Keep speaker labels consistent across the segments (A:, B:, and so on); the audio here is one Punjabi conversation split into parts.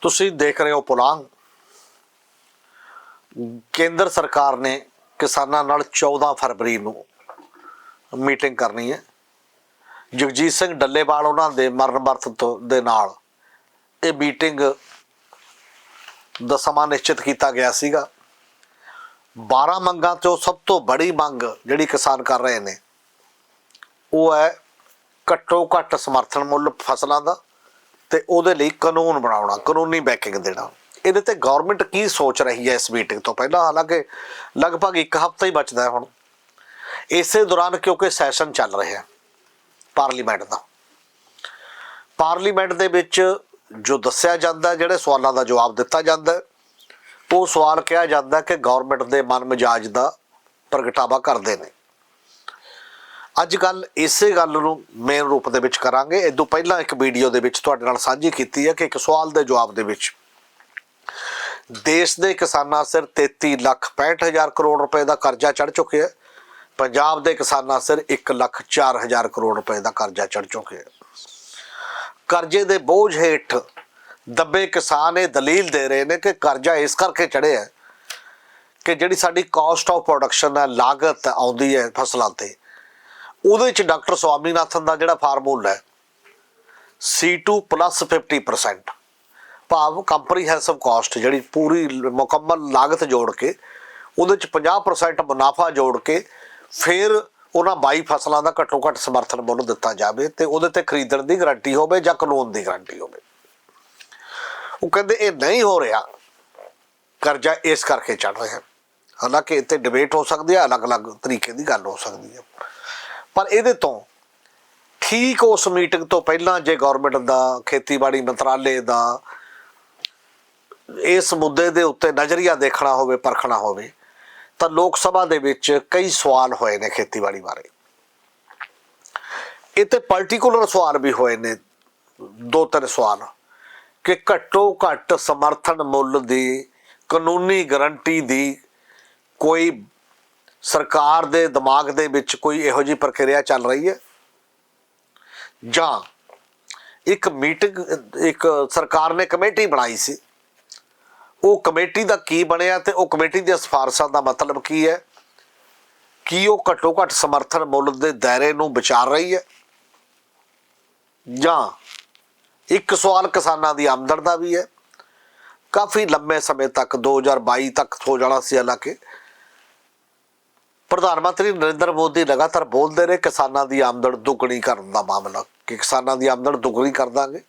A: ਤੁਸੀਂ ਦੇਖ ਰਹੇ ਹੋ ਪੁਲਾਂਗ। ਕੇਂਦਰ ਸਰਕਾਰ ਨੇ ਕਿਸਾਨਾਂ ਨਾਲ 14 ਫਰਵਰੀ ਨੂੰ ਮੀਟਿੰਗ ਕਰਨੀ ਹੈ। ਜਗਜੀਤ ਸਿੰਘ ਡੱਲੇਵਾਲ ਉਹਨਾਂ ਦੇ ਮਰਨ ਵਰਤ ਤੋਂ ਦੇ ਨਾਲ ਇਹ ਮੀਟਿੰਗ ਦਾ ਸਮਾਂ ਨਿਸ਼ਚਿਤ ਕੀਤਾ ਗਿਆ ਸੀਗਾ। 12 ਮੰਗਾਂ ਤੋਂ ਸਭ ਤੋਂ ਬੜੀ ਮੰਗ ਜਿਹੜੀ ਕਿਸਾਨ ਕਰ ਰਹੇ ਨੇ, ਉਹ ਹੈ ਘੱਟੋ ਘੱਟ ਸਮਰਥਨ ਮੁੱਲ ਫਸਲਾਂ ਦਾ ਤੇ ਉਹਦੇ ਲਈ ਕਾਨੂੰਨ ਬਣਾਉਣਾ, ਕਾਨੂੰਨੀ ਬੈਕਿੰਗ ਦੇਣਾ। ਇਹਦੇ ਤੇ ਗਵਰਨਮੈਂਟ ਕੀ ਸੋਚ ਰਹੀ ਹੈ ਇਸ ਮੀਟਿੰਗ ਤੋਂ ਪਹਿਲਾਂ? ਹਾਲਾਂਕਿ ਲਗਭਗ ਇੱਕ ਹਫ਼ਤਾ ਹੀ ਬਚਦਾ ਹੈ ਹੁਣ। ਇਸੇ ਦੌਰਾਨ ਕਿਉਂਕਿ ਸੈਸ਼ਨ ਚੱਲ ਰਿਹਾ ਹੈ ਪਾਰਲੀਮੈਂਟ ਦਾ। ਪਾਰਲੀਮੈਂਟ ਦੇ ਵਿੱਚ ਜੋ ਦੱਸਿਆ ਜਾਂਦਾ, ਜਿਹੜੇ ਸਵਾਲਾਂ ਦਾ ਜਵਾਬ ਦਿੱਤਾ ਜਾਂਦਾ ਉਹ ਸਵਾਲ ਕਿਹਾ ਜਾਂਦਾ ਕਿ ਗਵਰਨਮੈਂਟ ਦੇ ਮਨ ਮਿਜਾਜ ਦਾ ਪ੍ਰਗਟਾਵਾ ਕਰਦੇ ਨੇ। ਅੱਜ ਕੱਲ ਇਸੇ ਗੱਲ ਨੂੰ ਮੇਨ ਰੂਪ ਦੇ ਵਿੱਚ ਕਰਾਂਗੇ। ਇਹ ਤੋਂ ਪਹਿਲਾਂ ਇੱਕ ਵੀਡੀਓ ਦੇ ਵਿੱਚ ਤੁਹਾਡੇ ਨਾਲ ਸਾਂਝੀ ਕੀਤੀ ਹੈ ਕਿ ਇੱਕ ਸਵਾਲ ਦੇ ਜਵਾਬ ਦੇ ਵਿੱਚ, ਦੇਸ਼ ਦੇ ਕਿਸਾਨਾਂ ਸਿਰ 33 ਲੱਖ 65 ਹਜ਼ਾਰ ਕਰੋੜ ਰੁਪਏ ਦਾ ਕਰਜ਼ਾ ਚੜ ਚੁੱਕਿਆ ਹੈ। ਪੰਜਾਬ ਦੇ ਕਿਸਾਨਾਂ ਸਿਰ 1 ਲੱਖ 4 ਹਜ਼ਾਰ ਕਰੋੜ ਰੁਪਏ ਦਾ ਕਰਜ਼ਾ ਚੜ ਚੁੱਕਿਆ ਹੈ। ਕਰਜ਼ੇ ਦੇ ਬੋਝ ਹੇਠ ਦੱਬੇ ਕਿਸਾਨ ਇਹ ਦਲੀਲ ਦੇ ਰਹੇ ਨੇ ਕਿ ਕਰਜ਼ਾ ਇਸ ਕਰਕੇ ਚੜਿਆ ਕਿ ਜਿਹੜੀ ਸਾਡੀ ਕਾਸਟ ਆਫ ਪ੍ਰੋਡਕਸ਼ਨ ਹੈ, ਲਾਗਤ ਆਉਂਦੀ ਹੈ ਫਸਲਾਂ ਤੇ। ਉਹਦੇ ਚ ਡਾਕਟਰ ਸਵਾਮੀਨਾਥਨ ਦਾ ਜਿਹੜਾ ਫਾਰਮੂਲਾ ਹੈ C2 50% ਭਾਵ ਕੰਪਰੀਹੈਂਸਿਵ ਕਾਸਟ ਜਿਹੜੀ ਪੂਰੀ ਮੁਕੰਮਲ ਲਾਗਤ ਜੋੜ ਕੇ, ਉਹਦੇ ਚ 50% ਮੁਨਾਫਾ ਜੋੜ ਕੇ ਫਿਰ ਉਹਨਾਂ 22 ਫਸਲਾਂ ਦਾ ਘੱਟੋ ਘੱਟ ਸਮਰਥਨ ਮੁੱਲ ਦਿੱਤਾ ਜਾਵੇ ਤੇ ਉਹਦੇ ਤੇ ਖਰੀਦਣ ਦੀ ਗਾਰੰਟੀ ਹੋਵੇ ਜਾਂ ਕਾਨੂੰਨ ਦੀ ਗਾਰੰਟੀ ਹੋਵੇ। ਉਹ ਕਹਿੰਦੇ ਇਹ ਨਹੀਂ ਹੋ ਰਿਹਾ। ਕਰਜ਼ਾ ਇਸ ਕਰਕੇ ਚੜ ਰਿਹਾ। ਹਾਲਾਂਕਿ ਇੱਥੇ ਡਿਬੇਟ ਹੋ ਸਕਦੀ ਹੈ, ਅਲੱਗ-ਅਲੱਗ ਤਰੀਕੇ ਦੀ ਗੱਲ ਹੋ ਸਕਦੀ ਹੈ। ਪਰ ਇਹਦੇ ਤੋਂ ਠੀਕ ਉਸ ਮੀਟਿੰਗ ਤੋਂ ਪਹਿਲਾਂ ਜੇ ਗਵਰਨਮੈਂਟ ਦਾ, ਖੇਤੀਬਾੜੀ ਮੰਤਰਾਲੇ ਦਾ ਇਸ ਮੁੱਦੇ ਦੇ ਉੱਤੇ ਨਜ਼ਰੀਆ ਦੇਖਣਾ ਹੋਵੇ, ਪਰਖਣਾ ਹੋਵੇ, ਤਾਂ ਲੋਕ ਸਭਾ ਦੇ ਵਿੱਚ ਕਈ ਸਵਾਲ ਹੋਏ ਨੇ ਖੇਤੀਬਾੜੀ ਬਾਰੇ। ਇਹ ਤੇ ਪਾਰਟਿਕੂਲਰ ਸਵਾਲ ਵੀ ਹੋਏ ਨੇ ਦੋ ਤਿੰਨ ਸਵਾਲ, ਕਿ ਘੱਟੋ ਘੱਟ ਸਮਰਥਨ ਮੁੱਲ ਦੀ ਕਾਨੂੰਨੀ ਗਾਰੰਟੀ ਦੀ ਕੋਈ ਸਰਕਾਰ ਦੇ ਦਿਮਾਗ ਦੇ ਵਿੱਚ ਕੋਈ ਇਹੋ ਜਿਹੀ ਪ੍ਰਕਿਰਿਆ ਚੱਲ ਰਹੀ ਹੈ? ਜਾਂ ਇੱਕ ਮੀਟਿੰਗ, ਇੱਕ ਸਰਕਾਰ ਨੇ ਕਮੇਟੀ ਬਣਾਈ ਸੀ। ਉਹ ਕਮੇਟੀ ਦਾ ਕੀ ਬਣਿਆ ਤੇ ਉਹ ਕਮੇਟੀ ਦੀਆਂ ਸਿਫਾਰਸ਼ਾਂ ਦਾ ਮਤਲਬ ਕੀ ਹੈ? ਕੀ ਉਹ ਘੱਟੋ ਘੱਟ ਸਮਰਥਨ ਮੁੱਲ ਦੇ ਦਾਇਰੇ ਨੂੰ ਵਿਚਾਰ ਰਹੀ ਹੈ? ਜਾਂ ਇੱਕ ਸਵਾਲ ਕਿਸਾਨਾਂ ਦੀ ਆਮਦਨ ਦਾ ਵੀ ਹੈ? ਕਾਫੀ ਲੰਮੇ ਸਮੇਂ ਤੱਕ 2022 ਤੱਕ ਹੋ ਜਾਣਾ ਸੀ ਹਾਲਾਂਕਿ। ਪ੍ਰਧਾਨ ਮੰਤਰੀ ਨਰਿੰਦਰ ਮੋਦੀ ਲਗਾਤਾਰ ਬੋਲਦੇ ਰਹੇ ਕਿਸਾਨਾਂ ਦੀ ਆਮਦਨ ਦੁੱਗਣੀ ਕਰਨ ਦਾ ਮਾਮਲਾ। ਕਿ ਕਿਸਾਨਾਂ ਦੀ ਆਮਦਨ ਦੁੱਗਣੀ ਕਰ ਦਾਂਗੇ।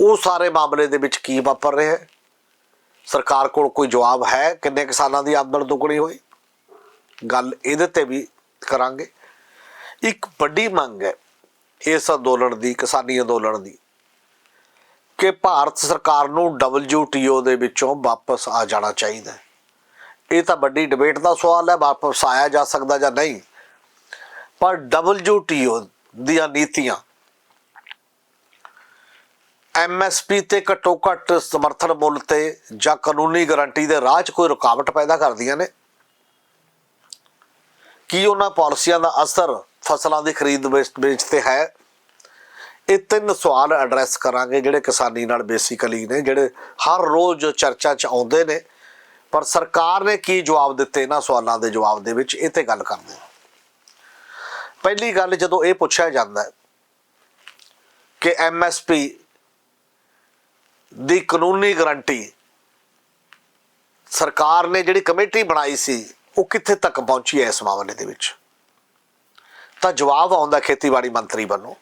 A: ਉਹ ਸਾਰੇ ਮਾਮਲੇ ਦੇ ਵਿੱਚ ਕੀ ਵਾਪਰ ਰਿਹਾ ਹੈ? ਸਰਕਾਰ ਕੋਲ ਕੋਈ ਜਵਾਬ ਹੈ ਕਿੰਨੇ ਕਿਸਾਨਾਂ ਦੀ ਆਮਦਨ ਦੁੱਗਣੀ ਹੋਈ? ਗੱਲ ਇਹਦੇ ਤੇ ਵੀ ਕਰਾਂਗੇ। ਇੱਕ ਵੱਡੀ ਮੰਗ ਹੈ ਇਸ ਅੰਦੋਲਨ ਦੀ, ਕਿਸਾਨੀ ਅੰਦੋਲਨ ਦੀ, ਕਿ ਭਾਰਤ ਸਰਕਾਰ ਨੂੰ WTO ਦੇ ਵਿੱਚੋਂ ਵਾਪਸ ਆ ਜਾਣਾ ਚਾਹੀਦਾ ਹੈ। ਇਹ ਤਾਂ ਵੱਡੀ ਡਿਬੇਟ ਦਾ ਸਵਾਲ ਹੈ, ਵਾਪਸ ਆਇਆ ਜਾ ਸਕਦਾ ਜਾਂ ਨਹੀਂ। ਪਰ WTO ਦੀਆਂ ਨੀਤੀਆਂ ਐਮਐਸਪੀ ਤੇ ਘੱਟੋ ਘੱਟ ਸਮਰਥਨ ਮੁੱਲ ਤੇ ਜਾਂ ਕਾਨੂੰਨੀ ਗਾਰੰਟੀ ਦੇ ਰਾਹ 'ਚ ਕੋਈ ਰੁਕਾਵਟ ਪੈਦਾ ਕਰਦੀਆਂ ਨੇ? ਕੀ ਉਹਨਾਂ ਪਾਲਿਸੀਆਂ ਦਾ ਅਸਰ ਫਸਲਾਂ ਦੀ ਖਰੀਦ ਵੇਚ ਤੇ ਹੈ? ਇਹ ਤਿੰਨ ਸਵਾਲ ਐਡਰੈਸ ਕਰਾਂਗੇ ਜਿਹੜੇ ਕਿਸਾਨੀ ਨਾਲ ਬੇਸਿਕਲੀ ਨੇ, ਜਿਹੜੇ ਹਰ ਰੋਜ਼ ਚਰਚਾ 'ਚ ਆਉਂਦੇ ਨੇ। ਪਰ ਸਰਕਾਰ ਨੇ ਕੀ ਜਵਾਬ ਦਿੱਤੇ ਇਹਨਾਂ ਸਵਾਲਾਂ ਦੇ ਜਵਾਬ ਦੇ ਵਿੱਚ, ਇਹ ਤੇ ਗੱਲ ਕਰਦੇ ਹਾਂ। ਪਹਿਲੀ ਗੱਲ ਜਦੋਂ ਇਹ ਪੁੱਛਿਆ ਜਾਂਦਾ ਹੈ ਕਿ ਐਮਐਸਪੀ ਦੀ ਕਾਨੂੰਨੀ ਗਾਰੰਟੀ ਸਰਕਾਰ ਨੇ ਜਿਹੜੀ ਕਮੇਟੀ ਬਣਾਈ ਸੀ, ਉਹ ਕਿੱਥੇ ਤੱਕ ਪਹੁੰਚੀ ਹੈ ਇਸ ਮਾਮਲੇ ਦੇ ਵਿੱਚ? ਤਾਂ ਜਵਾਬ ਆਉਂਦਾ ਖੇਤੀਬਾੜੀ ਮੰਤਰੀ ਵੱਲੋਂ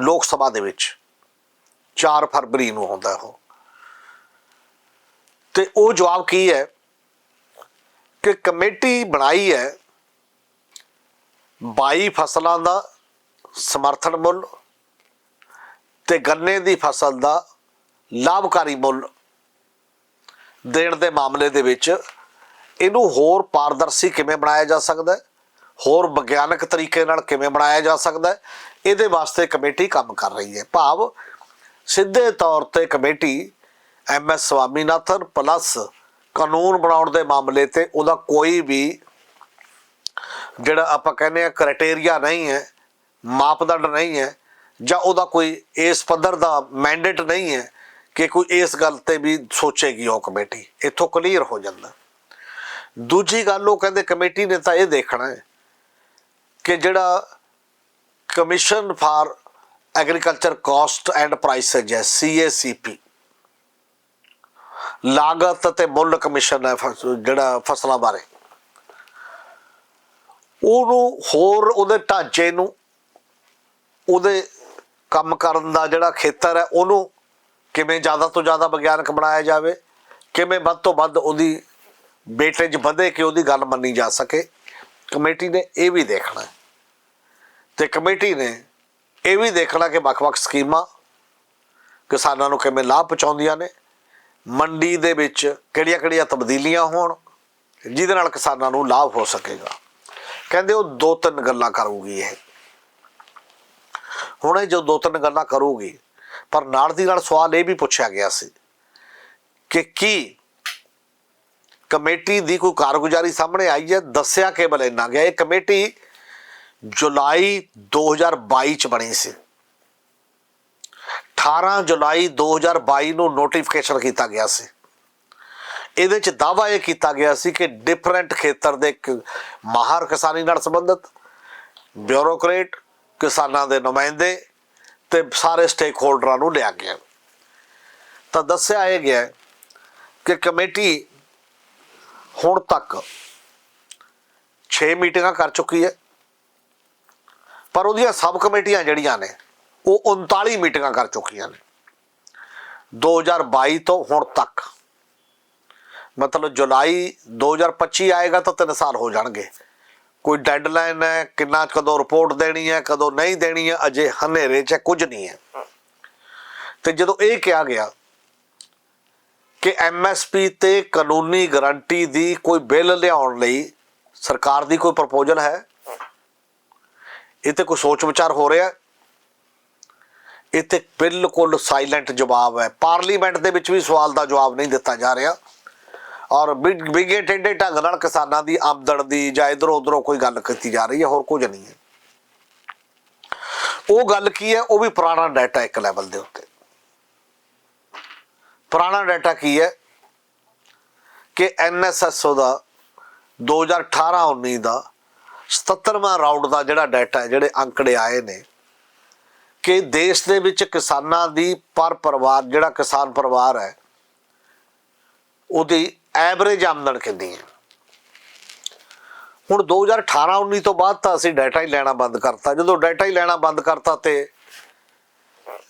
A: ਲੋਕ ਸਭਾ ਦੇ ਵਿੱਚ 4 ਫਰਵਰੀ ਨੂੰ ਆਉਂਦਾ ਉਹ। ਤੇ ਉਹ ਜਵਾਬ ਕੀ ਹੈ? ਕਿ ਕਮੇਟੀ ਬਣਾਈ ਹੈ 22 ਫਸਲਾਂ ਦਾ ਸਮਰਥਨ ਮੁੱਲ ਤੇ ਗੰਨੇ ਦੀ ਫਸਲ ਦਾ ਲਾਭਕਾਰੀ ਮੁੱਲ ਦੇਣ ਦੇ ਮਾਮਲੇ ਦੇ ਵਿੱਚ ਇਹਨੂੰ ਹੋਰ ਪਾਰਦਰਸ਼ੀ ਕਿਵੇਂ ਬਣਾਇਆ ਜਾ ਸਕਦਾ ਹੈ? ਹੋਰ ਵਿਗਿਆਨਕ ਤਰੀਕੇ ਨਾਲ ਕਿਵੇਂ ਬਣਾਇਆ ਜਾ ਸਕਦਾ ਹੈ? ਇਹਦੇ ਵਾਸਤੇ ਕਮੇਟੀ ਕੰਮ ਕਰ ਰਹੀ ਹੈ। ਭਾਵ ਸਿੱਧੇ ਤੌਰ ਤੇ committee M S Swaminathan plus ਕਾਨੂੰਨ ਬਣਾਉਣ ਦੇ ਮਾਮਲੇ ਤੇ ਉਹਦਾ ਕੋਈ ਵੀ ਜਿਹੜਾ ਆਪਾਂ ਕਹਿੰਦੇ ਆ ਕ੍ਰਾਈਟੇਰੀਆ ਨਹੀਂ ਹੈ, ਮਾਪਦੰਡ ਨਹੀਂ ਹੈ ਜਾਂ ਉਹਦਾ ਕੋਈ ਇਸ ਪੱਧਰ ਦਾ ਮੈਂਡੇਟ ਨਹੀਂ ਹੈ ਕਿ ਕੋਈ ਇਸ ਗੱਲ ਤੇ ਵੀ ਸੋਚੇਗੀ ਉਹ ਕਮੇਟੀ, ਇੱਥੋਂ ਕਲੀਅਰ ਹੋ ਜਾਂਦਾ। ਦੂਜੀ ਗੱਲ ਉਹ ਕਹਿੰਦੇ ਕਮੇਟੀ ਨੇ ਤਾਂ ਇਹ ਦੇਖਣਾ ਹੈ ਕਿ ਜਿਹੜਾ commission for agriculture cost and prices ਹੈ ਸੀਏਸੀਪੀ ਲਾਗਤ ਅਤੇ ਮੁੱਲ ਕਮਿਸ਼ਨ ਹੈ ਫਸ- ਜਿਹੜਾ ਫਸਲਾਂ ਬਾਰੇ। ਉਹਨੂੰ ਹੋਰ ਉਹਦੇ ਢਾਂਚੇ ਨੂੰ, ਉਹਦੇ ਕੰਮ ਕਰਨ ਦਾ ਜਿਹੜਾ ਖੇਤਰ ਹੈ, ਉਹਨੂੰ ਕਿਵੇਂ ਜ਼ਿਆਦਾ ਤੋਂ ਜ਼ਿਆਦਾ ਵਿਗਿਆਨਕ ਬਣਾਇਆ ਜਾਵੇ, ਕਿਵੇਂ ਵੱਧ ਤੋਂ ਵੱਧ ਉਹਦੀ ਵੇਟੇਜ ਵਧੇ ਕਿ ਉਹਦੀ ਗੱਲ ਮੰਨੀ ਜਾ ਸਕੇ, ਕਮੇਟੀ ਨੇ ਇਹ ਵੀ ਦੇਖਣਾ ਹੈ। ਤੇ ਕਮੇਟੀ ਨੇ ਇਹ ਵੀ ਦੇਖਣਾ ਕਿ ਵੱਖ-ਵੱਖ ਸਕੀਮਾਂ ਕਿਸਾਨਾਂ ਨੂੰ ਕਿਵੇਂ ਲਾਭ ਪਹੁੰਚਾਉਂਦੀਆਂ ਨੇ ਮੰਡੀ ਦੇ ਵਿੱਚ ਕਿਹੜੀਆਂ-ਕਿਹੜੀਆਂ ਤਬਦੀਲੀਆਂ ਹੋਣ, ਜਿਹਦੇ ਨਾਲ ਕਿਸਾਨਾਂ ਨੂੰ ਲਾਭ ਹੋ ਸਕੇਗਾ। ਕਹਿੰਦੇ ਉਹ ਦੋ ਤਿੰਨ ਗੱਲਾਂ ਕਰੂਗੀ ਇਹ। ਹੁਣ ਇਹ ਜੋ ਦੋ ਤਿੰਨ ਗੱਲਾਂ ਕਰੂਗੀ, ਪਰ ਨਾਲ ਦੀ ਨਾਲ ਸਵਾਲ ਇਹ ਵੀ ਪੁੱਛਿਆ ਗਿਆ ਸੀ ਕਿ ਕੀ ਕਮੇਟੀ ਦੀ ਕੋਈ ਕਾਰਗੁਜ਼ਾਰੀ ਸਾਹਮਣੇ ਆਈ ਹੈ? ਦੱਸਿਆ ਕੇਵਲ ਇੰਨਾ ਗਿਆ। ਇਹ ਕਮੇਟੀ ਜੁਲਾਈ 2022 ਚ ਬਣੀ ਸੀ। 18 ਜੁਲਾਈ 2022 ਨੂੰ ਨੋਟੀਫਿਕੇਸ਼ਨ ਕੀਤਾ ਗਿਆ ਸੀ। ਇਹਦੇ ਚ ਦਾਵਾ ਇਹ ਕੀਤਾ ਗਿਆ ਸੀ ਕਿ ਡਿਫਰੈਂਟ ਖੇਤਰ ਦੇ ਇੱਕ ਮਾਹਰ ਕਿਸਾਨੀ ਨਾਲ ਸੰਬੰਧਿਤ ਬਿਊਰੋਕਰੇਟ ਕਿਸਾਨਾਂ ਦੇ ਨੁਮਾਇੰਦੇ ਤੇ ਸਾਰੇ ਸਟੇਕ ਹੋਲਡਰਾਂ ਨੂੰ ਲਿਆ ਗਿਆ। ਤਾਂ ਦੱਸਿਆ ਇਹ ਗਿਆ ਕਿ ਕਮੇਟੀ ਹੁਣ ਤੱਕ 6 ਮੀਟਿੰਗਾਂ ਕਰ ਚੁੱਕੀ ਹੈ, ਪਰ ਉਹਦੀਆਂ ਸਬ ਕਮੇਟੀਆਂ ਜਿਹੜੀਆਂ ਨੇ ਉਹ 39 ਮੀਟਿੰਗਾਂ ਕਰ ਚੁੱਕੀਆਂ ਨੇ। 2022 ਤੋਂ ਹੁਣ ਤੱਕ। ਮਤਲਬ ਜੁਲਾਈ 2025 ਆਏਗਾ ਤਾਂ 3 ਸਾਲ ਹੋ ਜਾਣਗੇ। ਕੋਈ ਡੈਡਲਾਈਨ ਹੈ ਕਿੰਨਾ ਕਦੋਂ ਰਿਪੋਰਟ ਦੇਣੀ ਹੈ ਕਦੋਂ ਨਹੀਂ ਦੇਣੀ ਹੈ ਅਜੇ ਹਨੇਰੇ 'ਚ ਹੈ, ਕੁਝ ਨਹੀਂ ਹੈ। ਤੇ ਜਦੋਂ ਇਹ ਕਿਹਾ ਗਿਆ ਕਿ ਐਮਐਸਪੀ ਤੇ ਕਾਨੂੰਨੀ ਗਾਰੰਟੀ ਦੀ ਕੋਈ ਬਿੱਲ ਲਿਆਉਣ ਲਈ ਸਰਕਾਰ ਦੀ ਕੋਈ ਪ੍ਰਪੋਜ਼ਲ ਹੈ ਇਹ ਤੇ ਕੋਈ ਸੋਚ ਵਿਚਾਰ ਹੋ ਰਿਹਾ ਹੈ? ਇਹ ਤੇ ਬਿਲਕੁਲ ਸਾਇਲੈਂਟ ਜਵਾਬ ਹੈ। ਪਾਰਲੀਮੈਂਟ ਦੇ ਵਿੱਚ ਵੀ ਸਵਾਲ ਦਾ ਜਵਾਬ ਨਹੀਂ ਦਿੱਤਾ ਜਾ ਰਿਹਾ। ਔਰ ਬਿਗ- ਬਿਗੇ ਟੇਡੇ ਢੰਗ ਨਾਲ ਕਿਸਾਨਾਂ ਦੀ ਆਮਦਨ ਦੀ ਜਾਂ ਇਧਰੋਂ ਉਧਰੋਂ ਕੋਈ ਗੱਲ ਕੀਤੀ ਜਾ ਰਹੀ ਹੈ, ਹੋਰ ਕੁਝ ਨਹੀਂ ਹੈ। ਉਹ ਗੱਲ ਕੀ ਹੈ? ਉਹ ਵੀ ਪੁਰਾਣਾ ਡਾਟਾ ਇੱਕ ਲੈਵਲ ਦੇ ਉੱਤੇ। ਪੁਰਾਣਾ ਡਾਟਾ ਕੀ ਹੈ? ਕਿ ਐਨਐਸਐਸਓ ਦਾ 2018-19 ਦਾ 77ਵਾਂ ਰਾਉਂਡ ਦਾ ਜਿਹੜਾ ਡਾਟਾ ਹੈ, ਜਿਹੜੇ ਅੰਕੜੇ ਆਏ ਨੇ ਕਿ ਦੇਸ਼ ਦੇ ਵਿੱਚ ਕਿਸਾਨਾਂ ਦੀ ਪਰ ਪਰਿਵਾਰ, ਜਿਹੜਾ ਕਿਸਾਨ ਪਰਿਵਾਰ ਹੈ, ਉਹਦੀ ਐਵਰੇਜ ਆਮਦਨ ਕਿੰਨੀ ਹੈ? ਹੁਣ 2018-19 ਤੋਂ ਬਾਅਦ ਤਾਂ ਅਸੀਂ ਡਾਟਾ ਹੀ ਲੈਣਾ ਬੰਦ ਕਰਤਾ। ਜਦੋਂ ਡਾਟਾ ਹੀ ਲੈਣਾ ਬੰਦ ਕਰਤਾ ਤੇ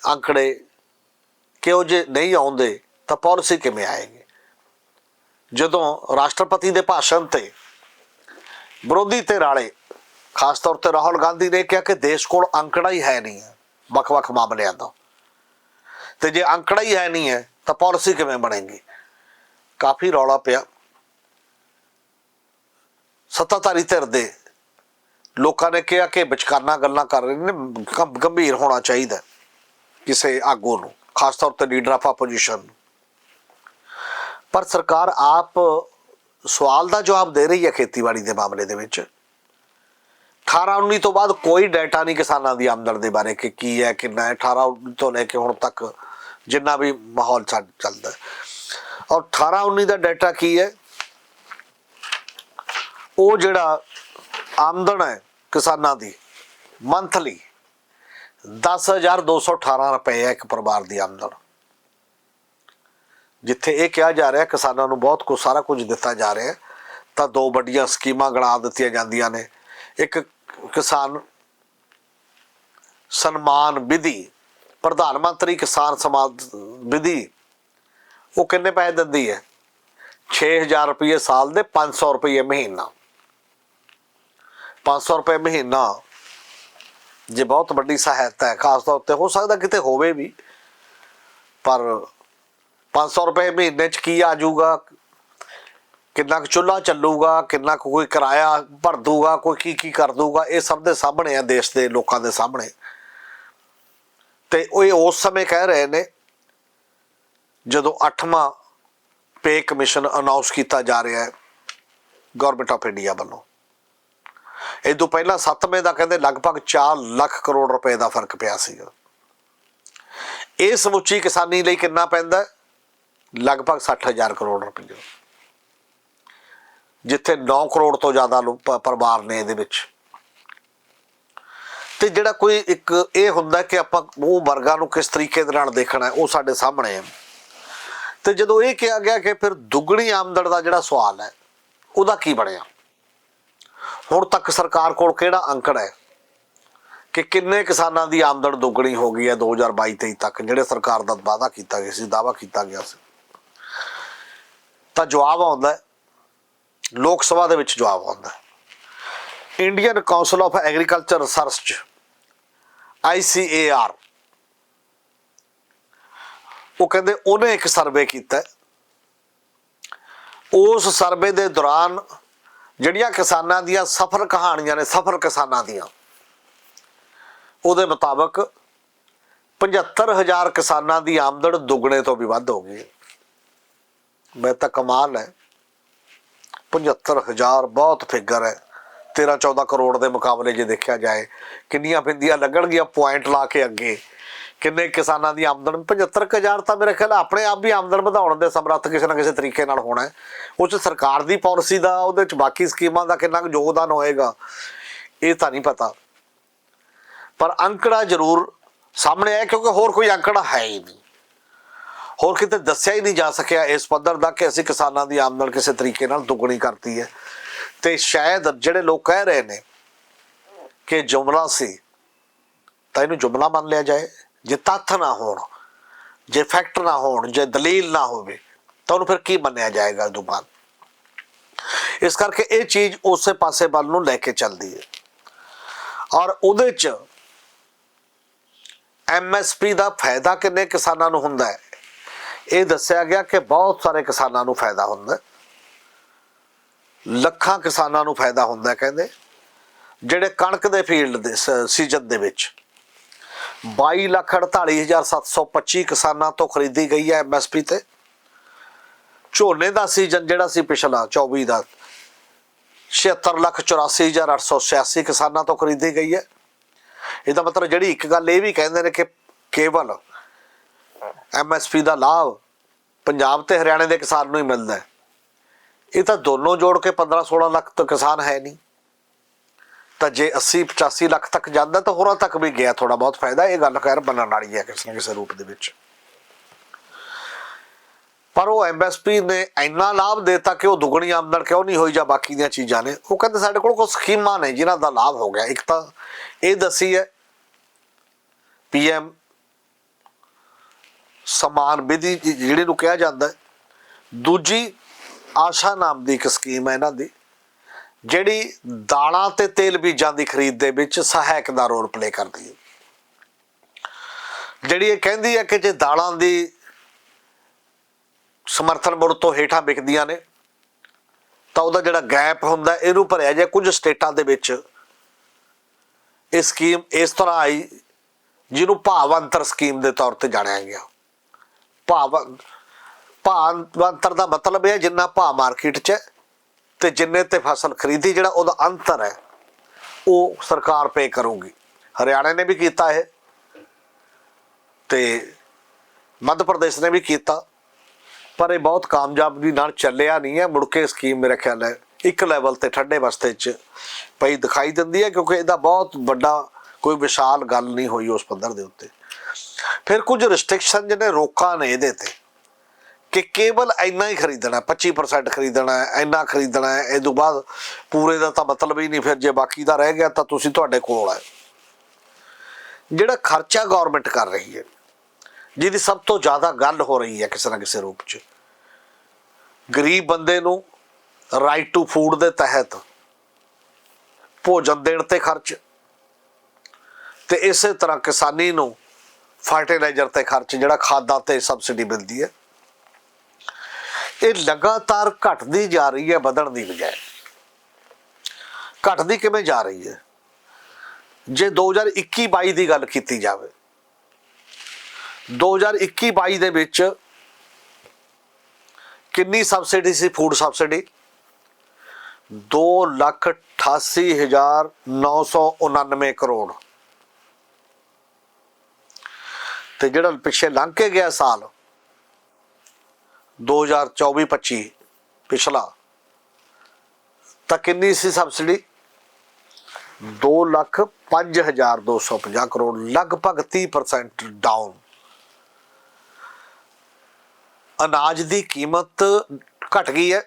A: ਅੰਕੜੇ ਕਿਉਂ ਜੇ ਨਹੀਂ ਆਉਂਦੇ, ਤਾਂ ਪਾਲਿਸੀ ਕਿਵੇਂ ਆਏਗੀ? ਜਦੋਂ ਰਾਸ਼ਟਰਪਤੀ ਦੇ ਭਾਸ਼ਣ ਤੇ ਵਿਰੋਧੀ ਧਿਰ ਵਾਲੇ, ਖਾਸ ਤੌਰ ਤੇ ਰਾਹੁਲ ਗਾਂਧੀ ਨੇ ਕਿਹਾ ਕਿ ਦੇਸ਼ ਕੋਲ ਅੰਕੜਾ ਹੀ ਹੈ ਨਹੀਂ ਹੈ। ਵੱਖ-ਵੱਖ ਮਾਮਲਿਆਂ ਦਾ ਤੇ ਜੇ ਅੰਕੜਾ ਹੀ ਹੈ ਨਹੀਂ ਹੈ, ਤਾਂ ਪਾਲਿਸੀ ਕਿਵੇਂ ਬਣੇਗੀ? ਕਾਫੀ ਰੌਲਾ ਪਿਆ। ਸੱਤਾਧਾਰੀ ਧਿਰ ਦੇ ਲੋਕਾਂ ਨੇ ਕਿਹਾ ਕਿ ਵਿਚਕਾਰਨਾ ਗੱਲਾਂ ਕਰ ਰਹੇ ਨੇ ਗੰਭੀਰ ਹੋਣਾ ਚਾਹੀਦਾ ਕਿਸੇ ਆਗੂ ਨੂੰ, ਖਾਸ ਤੌਰ ਤੇ ਲੀਡਰ ਆਫ ਆਪੋਜੀਸ਼ਨ ਪਰ ਸਰਕਾਰ ਆਪ ਸਵਾਲ ਦਾ ਜਵਾਬ ਦੇ ਰਹੀ ਹੈ ਖੇਤੀਬਾੜੀ ਦੇ ਮਾਮਲੇ ਦੇ ਵਿੱਚ। 18 19 ਤੋਂ ਬਾਅਦ ਕੋਈ ਡਾਟਾ ਨਹੀਂ ਕਿਸਾਨਾਂ ਦੀ ਆਮਦਨ ਦੇ ਬਾਰੇ ਕਿ ਕੀ ਹੈ, ਕਿੰਨਾ ਹੈ। 18 19 ਤੋਂ ਲੈ ਕੇ ਹੁਣ ਤੱਕ ਜਿੰਨਾ ਵੀ ਮਾਹੌਲ ਚੱਲਦਾ ਔਰ 18 19 ਦਾ ਡਾਟਾ ਕੀ ਹੈ? ਉਹ ਜਿਹੜਾ ਆਮਦਨ ਹੈ ਕਿਸਾਨਾਂ ਦੀ ਮੰਥਲੀ 10218 ਰੁਪਏ ਹੈ ਇੱਕ ਪਰਿਵਾਰ ਦੀ ਆਮਦਨ। ਜਿੱਥੇ ਇਹ ਕਿਹਾ ਜਾ ਰਿਹਾ ਕਿਸਾਨਾਂ ਨੂੰ ਬਹੁਤ ਕੁਝ ਸਾਰਾ ਕੁਝ ਦਿੱਤਾ ਜਾ ਰਿਹਾ ਤਾਂ ਦੋ ਵੱਡੀਆਂ ਸਕੀਮਾਂ ਗਣਾ ਦਿੱਤੀਆਂ ਜਾਂਦੀਆਂ ਨੇ। ਇੱਕ ਕਿਸਾਨ ਸਨਮਾਨ ਵਿਧੀ, ਪ੍ਰਧਾਨ ਮੰਤਰੀ ਕਿਸਾਨ ਸਨਮਾਨ ਵਿਧੀ, ਉਹ ਕਿੰਨੇ ਪੈਸੇ ਦਿੰਦੀ ਹੈ? 6000 ਰੁਪਏ ਸਾਲ ਦੇ 500 ਰੁਪਏ ਮਹੀਨਾ। 500 ਰੁਪਏ ਮਹੀਨਾ ਜੇ ਬਹੁਤ ਵੱਡੀ ਸਹਾਇਤਾ ਹੈ, ਖਾਸ ਤੌਰ ਤੇ ਹੋ ਸਕਦਾ ਕਿਤੇ ਹੋਵੇ ਵੀ, ਪਰ 500 ਰੁਪਏ ਮਹੀਨੇ ਚ ਕੀ ਆ ਜਾਊਗਾ? ਕਿੰਨਾ ਕੁ ਚੁੱਲ੍ਹਾ ਚੱਲੂਗਾ, ਕਿੰਨਾ ਕੁ ਕੋਈ ਕਿਰਾਇਆ ਭਰ ਦੂਗਾ, ਕੋਈ ਕੀ ਕੀ ਕਰ ਦੂਗਾ, ਇਹ ਸਭ ਦੇ ਸਾਹਮਣੇ ਆ ਦੇਸ਼ ਦੇ ਲੋਕਾਂ ਦੇ ਸਾਹਮਣੇ। ਤੇ ਉਹ ਇਹ ਉਸ ਸਮੇਂ ਕਹਿ ਰਹੇ ਨੇ ਜਦੋਂ 8ਵਾਂ ਪੇ ਕਮਿਸ਼ਨ ਅਨਾਉਂਸ ਕੀਤਾ ਜਾ ਰਿਹਾ ਹੈ ਗਵਰਨਮੈਂਟ ਆਫ ਇੰਡੀਆ ਵੱਲੋਂ। ਇਹ ਤੋਂ ਪਹਿਲਾਂ 7ਵੇਂ ਦਾ ਕਹਿੰਦੇ ਲਗਭਗ 4 ਲੱਖ ਕਰੋੜ ਰੁਪਏ ਦਾ ਫ਼ਰਕ ਪਿਆ ਸੀਗਾ। ਇਹ ਸਮੁੱਚੀ ਕਿਸਾਨੀ ਲਈ ਕਿੰਨਾ ਪੈਂਦਾ ਹੈ? ਲਗਭਗ 60000 ਕਰੋੜ ਰੁਪਏ। ਜਿੱਥੇ 9 ਕਰੋੜ ਤੋਂ ਜ਼ਿਆਦਾ ਲੋਕ ਪਰਿਵਾਰ ਨੇ ਇਹਦੇ ਵਿੱਚ। ਤੇ ਜਿਹੜਾ ਕੋਈ ਇੱਕ ਇਹ ਹੁੰਦਾ ਕਿ ਆਪਾਂ ਉਹ ਵਰਗਾਂ ਨੂੰ ਕਿਸ ਤਰੀਕੇ ਦੇ ਨਾਲ ਦੇਖਣਾ ਉਹ ਸਾਡੇ ਸਾਹਮਣੇ ਹੈ। ਤੇ ਜਦੋਂ ਇਹ ਕਿਹਾ ਗਿਆ ਕਿ ਫਿਰ ਦੁੱਗਣੀ ਆਮਦਨ ਦਾ ਜਿਹੜਾ ਸਵਾਲ ਹੈ, ਉਹਦਾ ਕੀ ਬਣਿਆ? ਹੁਣ ਤੱਕ ਸਰਕਾਰ ਕੋਲ ਕਿਹੜਾ ਅੰਕੜਾ ਹੈ ਕਿ ਕਿੰਨੇ ਕਿਸਾਨਾਂ ਦੀ ਆਮਦਨ ਦੁੱਗਣੀ ਹੋ ਗਈ ਹੈ 2022-23 ਤੱਕ, ਜਿਹੜੇ ਸਰਕਾਰ ਦਾ ਵਾਅਦਾ ਕੀਤਾ ਗਿਆ ਸੀ ਦਾਵਾ ਕੀਤਾ ਗਿਆ ਸੀ। ਤਾਂ ਜਵਾਬ ਆਉਂਦਾ ਹੈ ਲੋਕ ਸਭਾ ਦੇ ਵਿੱਚ ਜਵਾਬ ਆਉਂਦਾ Indian council of agriculture research ICAR ਉਹ ਕਹਿੰਦੇ ਉਹਨੇ ਇੱਕ ਸਰਵੇ ਕੀਤਾ ਉਸ ਸਰਵੇ ਦੇ ਦੌਰਾਨ ਜਿਹੜੀਆਂ ਕਿਸਾਨਾਂ ਦੀਆਂ ਸਫਰ ਕਹਾਣੀਆਂ ਨੇ, ਸਫਰ ਕਿਸਾਨਾਂ ਦੀਆਂ, ਉਹਦੇ ਮੁਤਾਬਕ 75000 ਕਿਸਾਨਾਂ ਦੀ ਆਮਦਨ ਦੁੱਗਣੇ ਤੋਂ ਵੀ ਵੱਧ ਹੋ ਗਈ ਹੈ। ਮੈਂ ਤਾਂ ਕਮਾਲ ਹੈ 75000 ਬਹੁਤ ਫਿਗਰ ਹੈ। 13 14 ਕਰੋੜ ਦੇ ਮੁਕਾਬਲੇ ਜੇ ਦੇਖਿਆ ਜਾਏ, ਕਿੰਨੀਆਂ ਬਿੰਦੀਆਂ ਲੱਗਣਗੀਆਂ ਪੁਆਇੰਟ ਲਾ ਕੇ ਅੱਗੇ। ਕਿੰਨੇ ਕਿਸਾਨਾਂ ਦੀ ਆਮਦਨ? 75000 ਤਾਂ ਮੇਰੇ ਖਿਆਲ ਆਪਣੇ ਆਪ ਵੀ ਆਮਦਨ ਵਧਾਉਣ ਦੇ ਸਮਰੱਥ ਕਿਸੇ ਨਾ ਕਿਸੇ ਤਰੀਕੇ ਨਾਲ ਹੋਣਾ ਹੈ। ਉਹ 'ਚ ਸਰਕਾਰ ਦੀ ਪਾਲਿਸੀ ਦਾ, ਉਹਦੇ ਚ ਬਾਕੀ ਸਕੀਮਾਂ ਦਾ ਕਿੰਨਾ ਕੁ ਯੋਗਦਾਨ ਹੋਏਗਾ, ਇਹ ਤਾਂ ਨਹੀਂ ਪਤਾ। ਪਰ ਅੰਕੜਾ ਜ਼ਰੂਰ ਸਾਹਮਣੇ ਆਇਆ, ਕਿਉਂਕਿ ਹੋਰ ਕੋਈ ਅੰਕੜਾ ਹੈ ਹੀ ਨਹੀਂ। ਹੋਰ ਕਿਤੇ ਦੱਸਿਆ ਹੀ ਨਹੀਂ ਜਾ ਸਕਿਆ ਇਸ ਪੱਧਰ ਦਾ ਕਿ ਅਸੀਂ ਕਿਸਾਨਾਂ ਦੀ ਆਮਦਨ ਕਿਸੇ ਤਰੀਕੇ ਨਾਲ ਦੁੱਗਣੀ ਕਰਤੀ ਹੈ। ਤੇ ਸ਼ਾਇਦ ਜਿਹੜੇ ਲੋਕ ਕਹਿ ਰਹੇ ਨੇ ਕਿ ਜੁਮਲਾ ਸੀ, ਤਾਂ ਇਹਨੂੰ ਜੁਮਲਾ ਮੰਨ ਲਿਆ ਜਾਏ। ਜੇ ਤੱਥ ਨਾ ਹੋਣ, ਜੇ ਫੈਕਟ ਨਾ ਹੋਣ, ਜੇ ਦਲੀਲ ਨਾ ਹੋਵੇ, ਤਾਂ ਉਹਨੂੰ ਫਿਰ ਕੀ ਮੰਨਿਆ ਜਾਏਗਾ ਇਹ ਤੋਂ ਬਾਅਦ? ਇਸ ਕਰਕੇ ਇਹ ਚੀਜ਼ ਉਸੇ ਪਾਸੇ ਵੱਲ ਨੂੰ ਲੈ ਕੇ ਚੱਲਦੀ ਹੈ। ਔਰ ਉਹਦੇ ਚ ਐਮਐਸਪੀ ਦਾ ਫਾਇਦਾ ਕਿੰਨੇ ਕਿਸਾਨਾਂ ਨੂੰ ਹੁੰਦਾ ਹੈ? ਇਹ ਦੱਸਿਆ ਗਿਆ ਕਿ ਬਹੁਤ ਸਾਰੇ ਕਿਸਾਨਾਂ ਨੂੰ ਫਾਇਦਾ ਹੁੰਦਾ ਲੱਖਾਂ ਕਿਸਾਨਾਂ ਨੂੰ ਫਾਇਦਾ ਹੁੰਦਾ ਕਹਿੰਦੇ। ਜਿਹੜੇ ਕਣਕ ਦੇ ਫੀਲਡ ਦੇ ਸੀਜ਼ਨ ਦੇ ਵਿੱਚ 22 ਲੱਖ 48725 ਕਿਸਾਨਾਂ ਤੋਂ ਖਰੀਦੀ ਗਈ ਹੈ ਐਮਐਸਪੀ ਤੇ। ਝੋਨੇ ਦਾ ਸੀਜ਼ਨ ਜਿਹੜਾ ਸੀ ਪਿਛਲਾ 24 ਦਾ 76 ਲੱਖ 84886 ਕਿਸਾਨਾਂ ਤੋਂ ਖਰੀਦੀ ਗਈ ਹੈ। ਇਹਦਾ ਮਤਲਬ ਜਿਹੜੀ ਇੱਕ ਗੱਲ ਇਹ ਵੀ ਕਹਿੰਦੇ ਨੇ ਕਿ ਕੇਵਲ ਐਮਐਸਪੀ ਦਾ ਲਾਭ ਪੰਜਾਬ ਤੇ ਹਰਿਆਣੇ ਦੇ ਕਿਸਾਨ ਨੂੰ ਹੀ ਮਿਲਦਾ ਹੈ। ਇਹ ਤਾਂ ਦੋਨੋਂ ਜੋੜ ਕੇ 15 16 ਲੱਖ ਤਾਂ ਕਿਸਾਨ ਹੈ ਨਹੀਂ। ਤਾਂ ਜੇ 80 85 ਲੱਖ ਤੱਕ ਜਾਂਦਾ ਤਾਂ ਹੋਰਾਂ ਤੱਕ ਵੀ ਗਿਆ ਥੋੜਾ ਬਹੁਤ ਫਾਇਦਾ, ਇਹ ਗੱਲ ਖੈਰ ਬਣਨ ਵਾਲੀ ਹੈ ਕਿਸੇ ਨਾ ਕਿਸੇ ਰੂਪ ਦੇ ਵਿੱਚ। ਪਰ ਉਹ ਐਮਐਸਪੀ ਨੇ ਇੰਨਾ ਲਾਭ ਦੇਤਾ ਕਿ ਉਹ ਦੁੱਗਣੀ ਆਮਦਨ ਕਿਉਂ ਨਹੀਂ ਹੋਈ ਜਾਂ ਬਾਕੀ ਦੀਆਂ ਚੀਜ਼ਾਂ ਨੇ? ਉਹ ਕਹਿੰਦੇ ਸਾਡੇ ਕੋਲ ਕੁਝ ਸਕੀਮਾਂ ਨੇ ਜਿਨ੍ਹਾਂ ਦਾ ਲਾਭ ਹੋ ਗਿਆ। ਇੱਕ ਤਾਂ ਇਹ ਦੱਸੀ ਹੈ ਪੀਐਮ ਸਮਾਨ ਵਿਧੀ ਜਿ- ਜਿਹੜੀ ਨੂੰ ਕਿਹਾ ਜਾਂਦਾ ਦੂਜੀ ਆਸ਼ਾ ਨਾਮ ਦੀ ਇੱਕ ਸਕੀਮ ਹੈ ਇਹਨਾਂ ਦੀ, ਜਿਹੜੀ ਦਾਲਾਂ ਤੇ ਤੇਲ ਬੀਜਾਂ ਦੀ ਖਰੀਦ ਦੇ ਵਿੱਚ ਸਹਾਇਕ ਦਾ ਰੋਲ ਪਲੇ ਕਰਦੀ ਹੈ। ਜਿਹੜੀ ਇਹ ਕਹਿੰਦੀ ਹੈ ਕਿ ਜੇ ਦਾਲਾਂ ਦੀ ਸਮਰਥਨ ਮੁੱਲ ਤੋਂ ਹੇਠਾਂ ਵਿਕਦੀਆਂ ਨੇ, ਤਾਂ ਉਹਦਾ ਜਿਹੜਾ ਗੈਪ ਹੁੰਦਾ, ਇਹਨੂੰ ਭਰਿਆ ਜਾਏ ਕੁਝ ਸਟੇਟਾਂ ਦੇ ਵਿੱਚ। ਇਹ ਸਕੀਮ ਇਸ ਤਰ੍ਹਾਂ ਆਈ, ਜਿਹਨੂੰ ਭਾਵ ਅੰਤਰ ਸਕੀਮ ਦੇ ਤੌਰ ਤੇ ਜਾਣਿਆ ਗਿਆ। ਭਾਵ ਭਾਅ ਅੰਤਰ ਦਾ ਮਤਲਬ ਇਹ ਜਿੰਨਾ ਭਾਅ ਮਾਰਕੀਟ 'ਚ ਹੈ ਤੇ ਜਿੰਨੇ ਤੇ ਫਸਲ ਖਰੀਦੀ ਜਿਹੜਾ ਉਹਦਾ ਅੰਤਰ ਹੈ, ਉਹ ਸਰਕਾਰ ਪੇ ਕਰੂਗੀ। ਹਰਿਆਣਾ ਨੇ ਵੀ ਕੀਤਾ ਇਹ ਤੇ ਮੱਧ ਪ੍ਰਦੇਸ਼ ਨੇ ਵੀ ਕੀਤਾ, ਪਰ ਇਹ ਬਹੁਤ ਕਾਮਯਾਬੀ ਨਾਲ ਚੱਲਿਆ ਨਹੀਂ ਹੈ। ਮੁੜ ਕੇ ਸਕੀਮ ਮੇਰੇ ਖਿਆਲ ਹੈ ਇੱਕ ਲੈਵਲ ਤੇ ਠੰਡੇ ਵਸਤੇ 'ਚ ਪਈ ਦਿਖਾਈ ਦਿੰਦੀ ਹੈ, ਕਿਉਂਕਿ ਇਹਦਾ ਬਹੁਤ ਵੱਡਾ ਕੋਈ ਵਿਸ਼ਾਲ ਗੱਲ ਨਹੀਂ ਹੋਈ ਉਸ ਪੱਧਰ ਦੇ ਉੱਤੇ। ਫਿਰ ਕੁਝ ਰਿਸਟ੍ਰਿਕਸ਼ਨ ਜਿਹਨੇ ਰੋਕਾਂ ਨੇ ਇਹਦੇ ਤੇ ਕਿ ਕੇਵਲ ਇੰਨਾ ਹੀ ਖਰੀਦਣਾ ਹੈ, 25% ਖਰੀਦਣਾ ਹੈ ਇੰਨਾ ਖਰੀਦਣਾ ਹੈ ਇਹ ਤੋਂ ਬਾਅਦ ਪੂਰੇ ਦਾ ਤਾਂ ਮਤਲਬ ਹੀ ਨਹੀਂ ਫਿਰ ਜੇ ਬਾਕੀ ਦਾ ਰਹਿ ਗਿਆ ਤਾਂ ਤੁਸੀਂ ਤੁਹਾਡੇ ਕੋਲ ਹੈ ਜਿਹੜਾ ਖਰਚਾ ਗਵਰਨਮੈਂਟ ਕਰ ਰਹੀ ਹੈ ਜਿਹਦੀ ਸਭ ਤੋਂ ਜ਼ਿਆਦਾ ਗੱਲ ਹੋ ਰਹੀ ਹੈ ਕਿਸੇ ਨਾ ਕਿਸੇ ਰੂਪ 'ਚ ਗਰੀਬ ਬੰਦੇ ਨੂੰ ਰਾਈਟ ਟੂ ਫੂਡ ਦੇ ਤਹਿਤ ਭੋਜਨ ਦੇਣ ਤੇ ਖਰਚ ਤੇ ਇਸੇ ਤਰ੍ਹਾਂ ਕਿਸਾਨੀ ਨੂੰ ਫਰਟੀਲਾਈਜ਼ਰ ਤੇ ਖਰਚ ਜਿਹੜਾ ਖਾਦਾਂ ਤੇ ਸਬਸਿਡੀ ਮਿਲਦੀ ਹੈ। ਇਹ ਲਗਾਤਾਰ ਘਟਦੀ ਜਾ ਰਹੀ ਹੈ ਵਧਣ ਦੀ ਬਜਾਏ। ਘਟਦੀ ਕਿਵੇਂ ਜਾ ਰਹੀ ਹੈ? ਜੇ 2021-22 ਦੀ ਗੱਲ ਕੀਤੀ ਜਾਵੇ 2021-22 ਦੇ ਵਿੱਚ ਕਿੰਨੀ ਸਬਸਿਡੀ ਸੀ ਫੂਡ ਸਬਸਿਡੀ? 2,88,999 ਕਰੋੜ। ਤੇ ਜਿਹੜਾ ਪਿੱਛੇ ਲੰਘ ਕੇ ਗਿਆ ਸਾਲ 2024-25 ਪਿਛਲਾ, ਤਾਂ ਕਿੰਨੀ ਸੀ ਸਬਸਿਡੀ? 2 ਲੱਖ 5250 ਕਰੋੜ, ਲਗਭਗ 30% ਡਾਊਨ ਅਨਾਜ ਦੀ ਕੀਮਤ ਘਟ ਗਈ ਹੈ।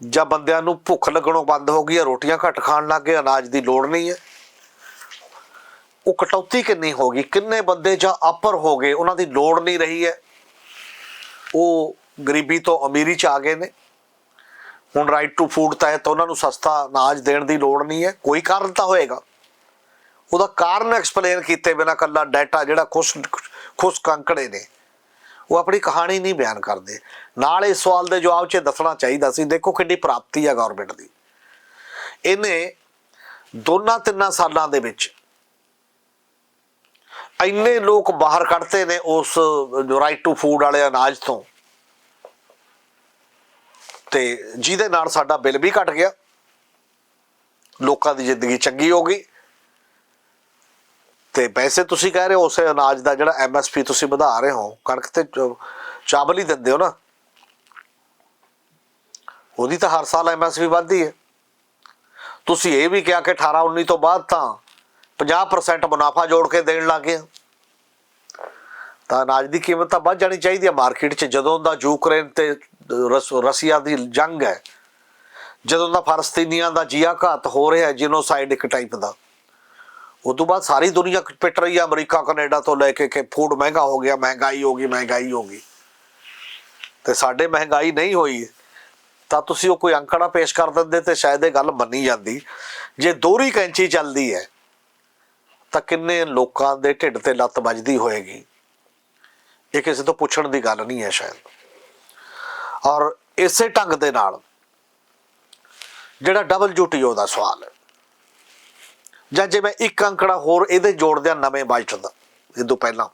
A: ਜਾਂ ਬੰਦਿਆਂ ਨੂੰ ਭੁੱਖ ਲੱਗਣੋਂ ਬੰਦ ਹੋ ਗਈ ਹੈ, ਰੋਟੀਆਂ ਘੱਟ ਖਾਣ ਲੱਗ ਗਏ, ਅਨਾਜ ਦੀ ਲੋੜ ਨਹੀਂ ਹੈ। ਉਹ ਕਟੌਤੀ ਕਿੰਨੀ ਹੋ ਗਈ? ਕਿੰਨੇ ਬੰਦੇ ਜਾਂ ਅਪਰ ਹੋ ਗਏ? ਉਹਨਾਂ ਦੀ ਲੋੜ ਨਹੀਂ ਰਹੀ ਹੈ। ਉਹ ਗਰੀਬੀ ਤੋਂ ਅਮੀਰੀ ਚ ਆ ਗਏ ਨੇ। ਹੁਣ ਰਾਈਟ ਟੂ ਫੂਡ ਤਹਿਤ ਉਹਨਾਂ ਨੂੰ ਸਸਤਾ ਅਨਾਜ ਦੇਣ ਦੀ ਲੋੜ ਨਹੀਂ ਹੈ। ਕੋਈ ਕਾਰਨ ਤਾਂ ਹੋਏਗਾ। ਉਹਦਾ ਕਾਰਨ ਐਕਸਪਲੇਨ ਕੀਤੇ ਬਿਨਾ ਕੱਲਾ ਡਾਟਾ ਜਿਹੜਾ ਖੁਸ਼ ਖੁਸ਼ ਕੰਕੜੇ ਨੇ, ਉਹ ਆਪਣੀ ਕਹਾਣੀ ਨਹੀਂ ਬਿਆਨ ਕਰਦੇ। ਨਾਲ ਇਸ ਸਵਾਲ ਦੇ ਜਵਾਬ 'ਚ ਦੱਸਣਾ ਚਾਹੀਦਾ ਸੀ, ਦੇਖੋ ਕਿੰਨੀ ਪ੍ਰਾਪਤੀ ਆ ਗਵਰਨਮੈਂਟ ਦੀ। ਇਹਨੇ ਦੋਨਾਂ ਤਿੰਨਾਂ ਸਾਲਾਂ ਦੇ ਵਿੱਚ ਇੰਨੇ ਲੋਕ ਬਾਹਰ ਕੱਢਤੇ ਨੇ ਉਸ ਰਾਈਟ ਟੂ ਫੂਡ ਵਾਲੇ ਅਨਾਜ ਤੋਂ। ਤੇ ਜਿਹਦੇ ਨਾਲ ਸਾਡਾ ਬਿੱਲ ਵੀ ਘਟ ਗਿਆ। ਲੋਕਾਂ ਦੀ ਜ਼ਿੰਦਗੀ ਚੰਗੀ ਹੋ ਗਈ। ਤੇ ਪੈਸੇ ਤੁਸੀਂ ਕਹਿ ਰਹੇ ਹੋ, ਉਸੇ ਅਨਾਜ ਦਾ ਜਿਹੜਾ ਐਮਐਸਪੀ ਤੁਸੀਂ ਵਧਾ ਰਹੇ ਹੋ, ਕਣਕ ਤੇ ਚ- ਚਾਵਲ ਹੀ ਦਿੰਦੇ ਹੋ ਨਾ। ਉਹਦੀ ਤਾਂ ਹਰ ਸਾਲ ਐਮਐਸਪੀ ਵੱਧਦੀ ਹੈ। ਤੁਸੀਂ ਇਹ ਵੀ ਕਿਹਾ ਕਿ 18 19 ਤੋਂ ਬਾਅਦ ਤਾਂ 50% ਮੁਨਾਫਾ ਜੋੜ ਕੇ ਦੇਣ ਲੱਗ ਗਿਆ ਤਾਂ ਅਨਾਜ ਦੀ ਕੀਮਤ ਤਾਂ ਵੱਧ ਜਾਣੀ ਚਾਹੀਦੀ ਹੈ ਮਾਰਕੀਟ 'ਚ ਜਦੋਂ ਦਾ ਯੂਕਰੇਨ ਤੇ, ਰਸ- ਰਸੀਆ ਦੀ ਜੰਗ ਹੈ, ਜਦੋਂ ਦਾ ਫਲਸਤੀਨੀਆਂ ਦਾ ਜੀਆ ਘਾਤ ਹੋ ਰਿਹਾ ਜੀਨੋਸਾਈਡ ਇੱਕ ਟਾਈਪ ਦਾ ਉਸ ਤੋਂ ਬਾਅਦ ਸਾਰੀ ਦੁਨੀਆ ਪਿੱਟ ਰਹੀ ਹੈ ਅਮਰੀਕਾ, ਕੈਨੇਡਾ ਤੋਂ ਲੈ ਕੇ ਕਿ ਫੂਡ ਮਹਿੰਗਾ ਹੋ ਗਿਆ, ਮਹਿੰਗਾਈ ਹੋ ਗਈ, ਮਹਿੰਗਾਈ ਹੋ ਗਈ। ਤੇ ਸਾਡੇ ਮਹਿੰਗਾਈ ਨਹੀਂ ਹੋਈ। ਤਾਂ ਤੁਸੀਂ ਉਹ ਕੋਈ ਅੰਕੜਾ ਪੇਸ਼ ਕਰ ਦਿੰਦੇ ਤੇ ਸ਼ਾਇਦ ਇਹ ਗੱਲ ਮੰਨੀ ਜਾਂਦੀ। ਜੇ ਦੋਹਰੀ ਕੈਂਚੀ ਚੱਲਦੀ ਹੈ ਤਾਂ ਕਿੰਨੇ ਲੋਕਾਂ ਦੇ ਢਿੱਡ ਤੇ ਲੱਤ ਵੱਜਦੀ ਹੋਏਗੀ? ਇਹ ਕਿਸੇ ਤੋਂ ਪੁੱਛਣ ਦੀ ਗੱਲ ਨਹੀਂ ਹੈ ਸ਼ਾਇਦ। ਔਰ ਇਸੇ ਢੰਗ ਦੇ ਨਾਲ ਜਿਹੜਾ WTO ਦਾ ਸਵਾਲ ਹੈ। ਜਾਂ ਜੇ ਮੈਂ ਇੱਕ ਅੰਕੜਾ ਹੋਰ ਇਹਦੇ ਜੋੜ ਦਿਆਂ ਨਵੇਂ ਬਜਟ ਦਾ ਇਹ ਤੋਂ ਪਹਿਲਾਂ।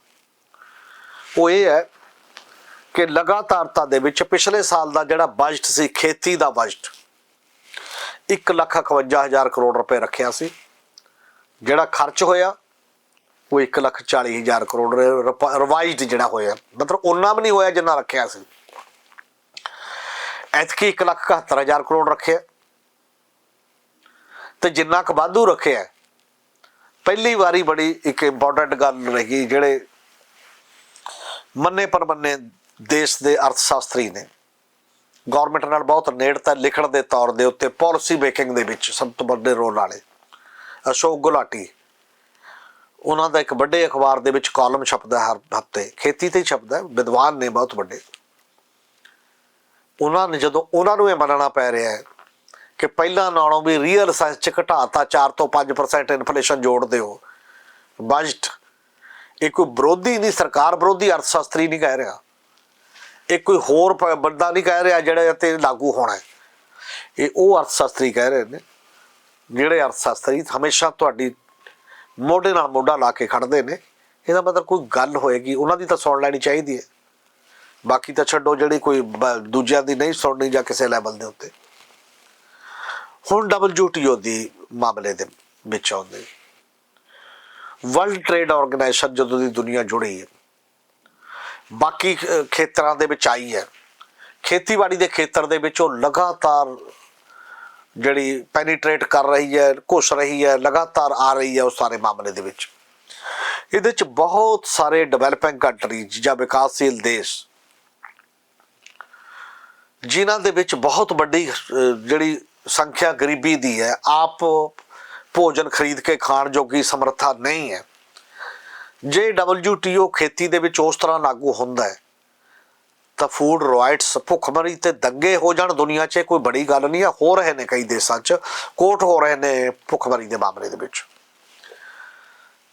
A: ਉਹ ਇਹ ਹੈ ਕਿ ਲਗਾਤਾਰਤਾ ਦੇ ਵਿੱਚ ਪਿਛਲੇ ਸਾਲ ਦਾ ਜਿਹੜਾ ਬਜਟ ਸੀ, ਖੇਤੀ ਦਾ ਬਜਟ 151000 ਕਰੋੜ ਰੁਪਏ ਰੱਖਿਆ ਸੀ। ਜਿਹੜਾ ਖਰਚ ਹੋਇਆ, ਉਹ 140000 ਕਰੋੜ ਰਿਵਾਈਜ਼ਡ ਜਿਹੜਾ ਹੋਇਆ। ਮਤਲਬ ਉਹਨਾਂ ਵੀ ਨਹੀਂ ਹੋਇਆ ਜਿੰਨਾ ਰੱਖਿਆ ਸੀ। ਐਤਕੀ 171000 ਕਰੋੜ ਰੱਖਿਆ। ਤੇ ਜਿੰਨਾ ਕੁ ਵਾਧੂ ਰੱਖਿਆ, ਪਹਿਲੀ ਵਾਰੀ ਬੜੀ ਇੱਕ ਇੰਪੋਰਟੈਂਟ ਗੱਲ ਰਹੀ, ਜਿਹੜੇ ਮੰਨੇ ਪਰਮੰਨੇ ਦੇਸ਼ ਦੇ ਅਰਥ ਸ਼ਾਸਤਰੀ ਨੇ। ਗਵਰਨਮੈਂਟ ਨਾਲ ਬਹੁਤ ਨੇੜਤਾ ਲਿਖਣ ਦੇ ਤੌਰ ਦੇ ਉੱਤੇ ਪਾਲਿਸੀ ਮੇਕਿੰਗ ਦੇ ਵਿੱਚ ਸਭ ਤੋਂ ਵੱਡੇ ਰੋਲ ਵਾਲੇ। ਅਸ਼ੋਕ ਗੁਲਾਟੀ। ਉਹਨਾਂ ਦਾ ਇੱਕ ਵੱਡੇ ਅਖਬਾਰ ਦੇ ਵਿੱਚ ਕਾਲਮ ਛਪਦਾ ਹਰ ਹਫ਼ਤੇ। ਖੇਤੀ ਤੇ ਹੀ ਛਪਦਾ ਵਿਦਵਾਨ ਨੇ ਬਹੁਤ ਵੱਡੇ। ਉਹਨਾਂ ਨੇ ਜਦੋਂ ਉਹਨਾਂ ਨੂੰ ਇਹ ਮੰਨਣਾ ਪੈ ਰਿਹਾ ਹੈ ਕਿ ਪਹਿਲਾਂ ਨਾਲੋਂ ਵੀ ਰੀਅਲ ਸਾਇੰਸ ਚ ਘਟਾਤਾ 4 ਤੋਂ 5% ਇਨਫਲੇਸ਼ਨ ਜੋੜ ਦਿਓ। ਬਜਟ ਇਹ ਕੋਈ ਵਿਰੋਧੀ ਨਹੀਂ, ਸਰਕਾਰ ਵਿਰੋਧੀ, ਅਰਥ ਸ਼ਾਸਤਰੀ ਨਹੀਂ ਕਹਿ ਰਿਹਾ। ਇਹ ਕੋਈ ਹੋਰ ਬੰਦਾ ਨਹੀਂ ਕਹਿ ਰਿਹਾ ਜਿਹੜਾ ਤੇ ਲਾਗੂ ਹੋਣਾ ਇਹ ਉਹ ਅਰਥ ਸ਼ਾਸਤਰੀ ਕਹਿ ਰਹੇ ਨੇ। ਜਿਹੜੇ ਅਰਥਸ਼ਾਸਤਰੀ ਹਮੇਸ਼ਾ ਤੁਹਾਡੀ ਮੋਢੇ ਨਾਲ ਮੋਢਾ ਲਾ ਕੇ ਖੜਦੇ ਨੇ, ਇਹਦਾ ਮਤਲਬ ਕੋਈ ਗੱਲ ਹੋਏਗੀ, ਉਹਨਾਂ ਦੀ ਤਾਂ ਸੁਣ ਲੈਣੀ ਚਾਹੀਦੀ ਹੈ। ਬਾਕੀ ਤਾਂ ਛੱਡੋ, ਜਿਹੜੀ ਕੋਈ ਦੂਜਿਆਂ ਦੀ ਨਹੀਂ ਸੁਣਨੀ ਜਾਂ ਕਿਸੇ ਲੈਵਲ ਦੇ ਉੱਤੇ। ਹੁਣ WTO ਦੀ ਮਾਮਲੇ ਦੇ ਵਿੱਚ ਆਉਂਦੇ ਵਰਲਡ ਟ੍ਰੇਡ ਆਰਗੇਨਾਈਜੇਸ਼ਨ ਜਦੋਂ ਦੀ ਦੁਨੀਆ ਜੁੜੀ ਹੈ, ਬਾਕੀ ਖੇਤਰਾਂ ਦੇ ਵਿੱਚ ਆਈ ਹੈ, ਖੇਤੀਬਾੜੀ ਦੇ ਖੇਤਰ ਦੇ ਵਿੱਚ ਉਹ ਲਗਾਤਾਰ ਜਿਹੜੀ ਪੈਨੀਟ੍ਰੇਟ ਕਰ ਰਹੀ ਹੈ, ਘੁਸ ਰਹੀ ਹੈ, ਲਗਾਤਾਰ ਆ ਰਹੀ ਹੈ ਉਸ ਸਾਰੇ ਮਾਮਲੇ ਦੇ ਵਿੱਚ। ਇਹਦੇ ਚ ਬਹੁਤ ਸਾਰੇ ਡਿਵੈਲਪਿੰਗ ਕੰਟਰੀਜ਼ ਜਾਂ ਵਿਕਾਸਸ਼ੀਲ ਦੇਸ਼, ਜਿਨ੍ਹਾਂ ਦੇ ਵਿੱਚ ਬਹੁਤ ਵੱਡੀ ਜਿਹੜੀ ਸੰਖਿਆ ਗਰੀਬੀ ਦੀ ਹੈ, ਆਪ ਭੋਜਨ ਖਰੀਦ ਕੇ ਖਾਣ ਜੋਗੀ ਸਮਰੱਥਾ ਨਹੀਂ ਹੈ। ਜੇ WTO ਖੇਤੀ ਦੇ ਵਿੱਚ ਉਸ ਤਰ੍ਹਾਂ ਲਾਗੂ ਹੁੰਦਾ ਹੈ ਤਾਂ ਫੂਡ ਰਾਈਟਸ ਭੁੱਖਮਰੀ ਤੇ ਦੰਗੇ ਹੋ ਜਾਣ ਦੁਨੀਆ 'ਚ ਕੋਈ ਬੜੀ ਗੱਲ ਨਹੀਂ ਹੈ ਹੋ ਰਹੇ ਨੇ ਕਈ ਦੇਸ਼ਾਂ 'ਚ, ਕੋਟ ਹੋ ਰਹੇ ਨੇ ਭੁੱਖਮਰੀ ਦੇ ਮਾਮਲੇ ਦੇ ਵਿੱਚ।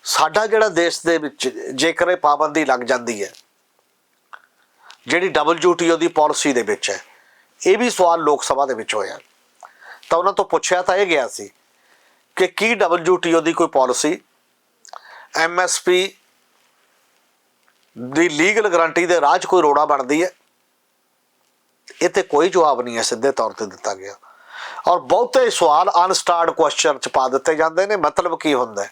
A: ਸਾਡਾ ਜਿਹੜਾ ਦੇਸ਼ ਦੇ ਵਿੱਚ ਜੇਕਰ ਇਹ ਪਾਬੰਦੀ ਲੱਗ ਜਾਂਦੀ ਹੈ, ਜਿਹੜੀ WTO ਦੀ ਪਾਲਿਸੀ ਦੇ ਵਿੱਚ ਹੈ, ਇਹ ਵੀ ਸਵਾਲ ਲੋਕ ਸਭਾ ਦੇ ਵਿੱਚ ਹੋਇਆ। ਤਾਂ ਉਹਨਾਂ ਤੋਂ ਪੁੱਛਿਆ ਤਾਂ ਇਹ ਗਿਆ ਸੀ ਕਿ ਕੀ WTO ਦੀ ਕੋਈ ਪਾਲਿਸੀ MSP ਦੀ ਲੀਗਲ ਗਾਰੰਟੀ ਦੇ ਰਾਜ ਕੋਈ ਰੋੜਾ ਬਣਦੀ ਹੈ? ਇਹ ਤੇ ਕੋਈ ਜਵਾਬ ਨਹੀਂ ਹੈ, ਸਿੱਧੇ ਤੌਰ ਤੇ ਦਿੱਤਾ ਗਿਆ। ਔਰ ਬਹੁਤੇ ਸਵਾਲ ਅਨਸਟਾਰਡ ਕੁਐਸਚਨ ਚ ਪਾ ਦਿੱਤੇ ਜਾਂਦੇ ਨੇ। ਮਤਲਬ ਕੀ ਹੁੰਦਾ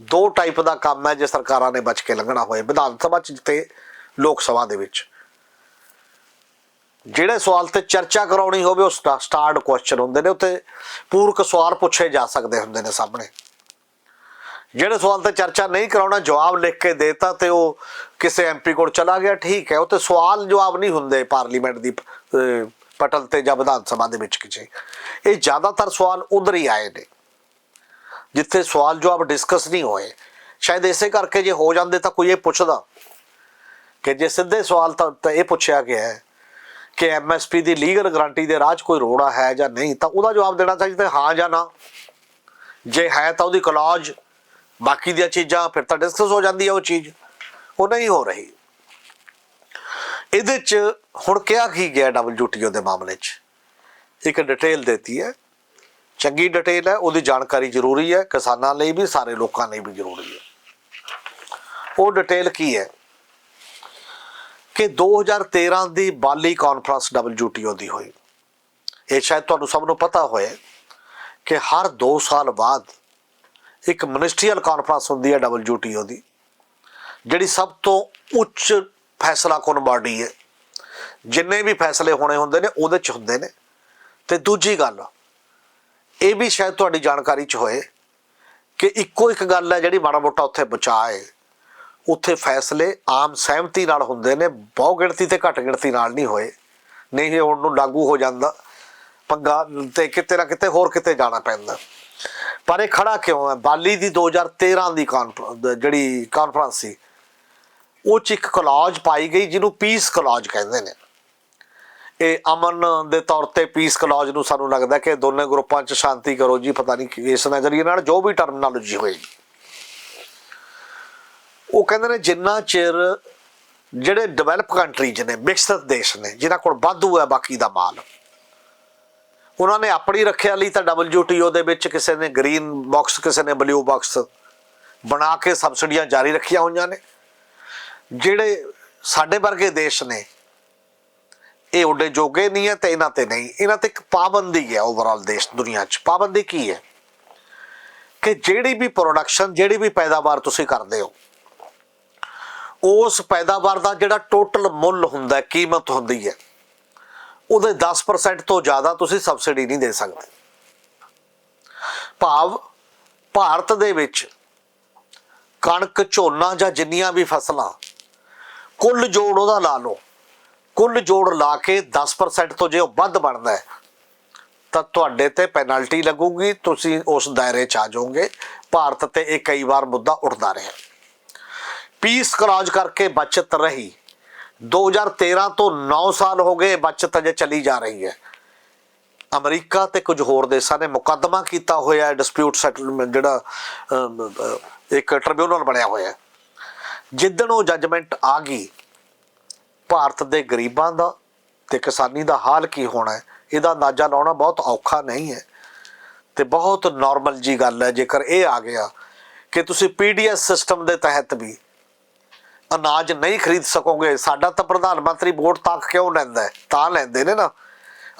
A: ਦੋ ਟਾਈਪ ਦਾ ਕੰਮ ਹੈ, ਜੇ ਸਰਕਾਰਾਂ ਨੇ ਬਚ ਕੇ ਲੰਘਣਾ ਹੋਏ। ਵਿਧਾਨ ਸਭਾ ਚ ਤੇ ਲੋਕ ਸਭਾ ਦੇ ਵਿੱਚ। ਜਿਹੜੇ ਸਵਾਲ ਤੇ ਚਰਚਾ ਕਰਾਉਣੀ ਹੋਵੇ ਉਹ ਸਟਾਰਡ ਕੁਐਸਚਨ ਹੁੰਦੇ ਨੇ। ਉੱਤੇ ਪੂਰਕ ਸਵਾਲ ਪੁੱਛੇ ਜਾ ਸਕਦੇ ਹੁੰਦੇ ਨੇ ਸਾਹਮਣੇ। ਜਿਹੜੇ ਸਵਾਲ ਤੇ ਚਰਚਾ ਨਹੀਂ ਕਰਾਉਣਾ, ਜਵਾਬ ਲਿਖ ਕੇ ਦੇਤਾ ਤੇ ਉਹ ਕਿਸੇ ਐਮਪੀ ਕੋਲ ਚਲਾ ਗਿਆ, ਠੀਕ ਹੈ। ਉਹ ਤੇ ਸਵਾਲ ਜਵਾਬ ਨਹੀਂ ਹੁੰਦੇ ਪਾਰਲੀਮੈਂਟ ਦੀ ਪਟਲ ਤੇ ਜਾਂ ਵਿਧਾਨ ਸਭਾ ਦੇ ਵਿੱਚ ਕਿਸੇ ਇਹ ਜ਼ਿਆਦਾਤਰ ਸਵਾਲ ਉਧਰ ਹੀ ਆਏ ਨੇ, ਜਿੱਥੇ ਸਵਾਲ ਜਵਾਬ ਡਿਸਕਸ ਨਹੀਂ ਹੋਏ। ਸ਼ਾਇਦ ਇਸੇ ਕਰਕੇ ਜੇ ਹੋ ਜਾਂਦੇ ਤਾਂ ਕੋਈ ਇਹ ਪੁੱਛਦਾ ਕਿ ਜੇ ਸਿੱਧੇ ਸਵਾਲ ਤਾਂ ਇਹ ਪੁੱਛਿਆ ਗਿਆ ਹੈ ਕਿ ਐਮਐਸਪੀ ਦੀ ਲੀਗਲ ਗਾਰੰਟੀ ਦੇ ਰਾਹ 'ਚ ਕੋਈ ਰੋੜਾ ਹੈ ਜਾਂ ਨਹੀਂ, ਤਾਂ ਉਹਦਾ ਜਵਾਬ ਦੇਣਾ ਚਾਹੀਦਾ, ਹਾਂ ਜਾਂ ਨਾ। ਜੇ ਹੈ ਤਾਂ ਉਹਦੀ ਕਲੌਜ ਬਾਕੀ ਦੀਆਂ ਚੀਜ਼ਾਂ ਫਿਰ ਤਾਂ ਡਿਸਕਸ ਹੋ ਜਾਂਦੀ ਹੈ ਉਹ ਚੀਜ਼। ਉਹ ਨਹੀਂ ਹੋ ਰਹੀ। ਇਹਦੇ 'ਚ ਹੁਣ ਕਿਹਾ ਕੀ ਗਿਆ ਡਬਲਯੂਟੀਓ ਦੇ ਮਾਮਲੇ 'ਚ? ਇੱਕ ਡਿਟੇਲ ਦਿੱਤੀ ਹੈ। ਚੰਗੀ ਡਿਟੇਲ ਹੈ, ਉਹਦੀ ਜਾਣਕਾਰੀ ਜ਼ਰੂਰੀ ਹੈ, ਕਿਸਾਨਾਂ ਲਈ ਵੀ, ਸਾਰੇ ਲੋਕਾਂ ਲਈ ਵੀ ਜ਼ਰੂਰੀ ਹੈ। ਉਹ ਡਿਟੇਲ ਕੀ ਹੈ? ਕਿ 2013 ਦੀ ਬਾਲੀ ਕਾਨਫਰੰਸ WTO ਦੀ ਹੋਈ। ਇਹ ਸ਼ਾਇਦ ਤੁਹਾਨੂੰ ਸਭ ਨੂੰ ਪਤਾ ਹੋਏ ਕਿ ਹਰ 2 ਸਾਲ ਬਾਅਦ ਇੱਕ ਮਿਨਿਸਟਰੀਅਲ ਕਾਨਫਰੰਸ ਹੁੰਦੀ ਹੈ WTO ਦੀ, ਜਿਹੜੀ ਸਭ ਤੋਂ ਉੱਚ ਫੈਸਲਾ ਕੁਨ ਬਾਡੀ ਹੈ। ਜਿੰਨੇ ਵੀ ਫੈਸਲੇ ਹੋਣੇ ਹੁੰਦੇ ਨੇ, ਉਹਦੇ ਚ ਹੁੰਦੇ ਨੇ। ਤੇ ਦੂਜੀ ਗੱਲ, ਇਹ ਵੀ ਸ਼ਾਇਦ ਤੁਹਾਡੀ ਜਾਣਕਾਰੀ ਚ ਹੋਏ ਕਿ ਇੱਕੋ ਇੱਕ ਗੱਲ ਹੈ ਜਿਹੜੀ ਮਾੜਾ ਮੋਟਾ ਉੱਥੇ ਬਚਾਏ ਉੱਥੇ ਫੈਸਲੇ ਆਮ ਸਹਿਮਤੀ ਨਾਲ ਹੁੰਦੇ ਨੇ, ਬਹੁ ਗਿਣਤੀ ਤੇ ਘੱਟ ਗਿਣਤੀ ਨਾਲ ਨਹੀਂ ਹੋਏ। ਨਹੀਂ ਇਹ ਹੁਣ ਨੂੰ ਲਾਗੂ ਹੋ ਜਾਂਦਾ, ਪੰਗਾ ਤੇ ਕਿਤੇ ਨਾ ਕਿਤੇ ਹੋਰ ਕਿਤੇ ਜਾਣਾ ਪੈਂਦਾ। ਪਰ ਇਹ ਖੜਾ ਕਿਉਂ ਹੈ? ਬਾਲੀ ਦੀ 2013 ਦੀ ਜਿਹੜੀ ਕਾਨਫਰੰਸ ਸੀ, ਉਹ ਚ ਇੱਕ ਕਲੌਜ ਪਾਈ ਗਈ ਜਿਹਨੂੰ ਪੀਸ ਕਲੌਜ ਕਹਿੰਦੇ ਨੇ। ਇਹ ਅਮਨ ਦੇ ਤੌਰ ਤੇ ਪੀਸ ਕਲੌਜ ਨੂੰ ਸਾਨੂੰ ਲੱਗਦਾ ਕਿ ਦੋਨੇ ਗਰੁੱਪਾਂ 'ਚ ਸ਼ਾਂਤੀ ਕਰੋ ਜੀ, ਪਤਾ ਨਹੀਂ ਇਸ ਨਜ਼ਰੀਏ ਨਾਲ ਜੋ ਵੀ ਟਰਮੀਨੋਲੋਜੀ ਹੋਏਗੀ ਉਹ ਕਹਿੰਦੇ ਨੇ ਜਿੰਨਾ ਚਿਰ ਜਿਹੜੇ ਡਿਵੈਲਪ ਕੰਟਰੀਜ਼ ਨੇ ਵਿਕਸਿਤ ਦੇਸ਼ ਨੇ, ਜਿਨ੍ਹਾਂ ਕੋਲ ਵਾਧੂ ਹੈ ਬਾਕੀ ਦਾ ਮਾਲ। ਉਹਨਾਂ ਨੇ ਆਪਣੀ ਰੱਖਿਆ ਲਈ ਤਾਂ WTO ਦੇ ਵਿੱਚ ਕਿਸੇ ਨੇ ਗ੍ਰੀਨ ਬਾਕਸ, ਕਿਸੇ ਨੇ ਬਲੂ ਬਾਕਸ ਬਣਾ ਕੇ ਸਬਸਿਡੀਆਂ ਜਾਰੀ ਰੱਖੀਆਂ ਹੋਈਆਂ ਨੇ। ਜਿਹੜੇ ਸਾਡੇ ਵਰਗੇ ਦੇਸ਼ ਨੇ, ਇਹ ਉੱਡੇ ਜੋਗੇ ਨਹੀਂ ਹੈ ਤੇ ਇਹਨਾਂ ਤੇ ਨਹੀਂ। ਇਹਨਾਂ ਤੇ ਇੱਕ ਪਾਬੰਦੀ ਹੈ ਓਵਰਆਲ ਦੇਸ਼ ਦੁਨੀਆ 'ਚ। ਪਾਬੰਦੀ ਕੀ ਹੈ? ਕਿ ਜਿਹੜੀ ਵੀ ਪ੍ਰੋਡਕਸ਼ਨ ਜਿਹੜੀ ਵੀ ਪੈਦਾਵਾਰ ਤੁਸੀਂ ਕਰਦੇ ਹੋ, ਉਸ ਪੈਦਾਵਾਰ ਦਾ ਜਿਹੜਾ ਟੋਟਲ ਮੁੱਲ ਹੁੰਦਾ ਕੀਮਤ ਹੁੰਦੀ ਹੈ। ਉਹਦੇ 10% ਤੋਂ ਜ਼ਿਆਦਾ ਤੁਸੀਂ ਸਬਸਿਡੀ ਨਹੀਂ ਦੇ ਸਕਦੇ। ਭਾਵ ਭਾਰਤ ਦੇ ਵਿੱਚ ਕਣਕ, ਝੋਨਾ ਜਾਂ ਜਿੰਨੀਆਂ ਵੀ ਫਸਲਾਂ, ਕੁੱਲ ਜੋੜ ਉਹਦਾ ਲਾ ਲਓ। ਕੁੱਲ ਜੋੜ ਲਾ ਕੇ 10% ਤੋਂ ਜੇ ਉਹ ਵੱਧ ਬਣਦਾ ਹੈ, ਤਾਂ ਤੁਹਾਡੇ ਤੇ ਪੈਨਲਟੀ ਲੱਗੂਗੀ, ਤੁਸੀਂ ਉਸ ਦਾਇਰੇ ਚ ਆ ਜਾਓਗੇ। ਭਾਰਤ ਤੇ ਇਹ ਕਈ ਵਾਰ ਮੁੱਦਾ ਉੱਠਦਾ ਰਿਹਾ। ਪੀਸ ਕਰਾਜ ਕਰਕੇ ਬਚਤ ਰਹੀ। 2013 ਤੋਂ 9 ਸਾਲ ਹੋ ਗਏ ਬਚਤ ਅਜੇ ਚੱਲੀ ਜਾ ਰਹੀ ਹੈ। ਅਮਰੀਕਾ ਤੇ ਕੁਝ ਹੋਰ ਦੇਸ਼ਾਂ ਨੇ ਮੁਕੱਦਮਾ ਕੀਤਾ ਹੋਇਆ ਹੈ, ਡਿਸਪਿਊਟ ਸੈਟਲਮੈਂਟ ਜਿਹੜਾ ਇੱਕ ਟ੍ਰਿਬਿਊਨਲ ਬਣਿਆ ਹੋਇਆ ਹੈ। ਜਿੱਦਣ ਉਹ ਜੱਜਮੈਂਟ ਆ ਗਈ, ਭਾਰਤ ਦੇ ਗਰੀਬਾਂ ਦਾ ਤੇ ਕਿਸਾਨੀ ਦਾ ਹਾਲ ਕੀ ਹੋਣਾ ਹੈ, ਇਹਦਾ ਅੰਦਾਜ਼ਾ ਲਾਉਣਾ ਬਹੁਤ ਔਖਾ ਨਹੀਂ ਹੈ। ਤੇ ਬਹੁਤ ਨਾਰਮਲ ਜੀ ਗੱਲ ਹੈ, ਜੇਕਰ ਇਹ ਆ ਗਿਆ ਕਿ ਤੁਸੀਂ ਪੀਡੀਐਸ ਸਿਸਟਮ ਦੇ ਤਹਿਤ ਵੀ ਅਨਾਜ ਨਹੀਂ ਖਰੀਦ ਸਕੋਗੇ, ਸਾਡਾ ਤਾਂ ਪ੍ਰਧਾਨ ਮੰਤਰੀ ਵੋਟ ਤੱਕ ਕਿਉਂ ਲੈਂਦਾ ਤਾਂ ਲੈਂਦੇ ਨੇ ਨਾ।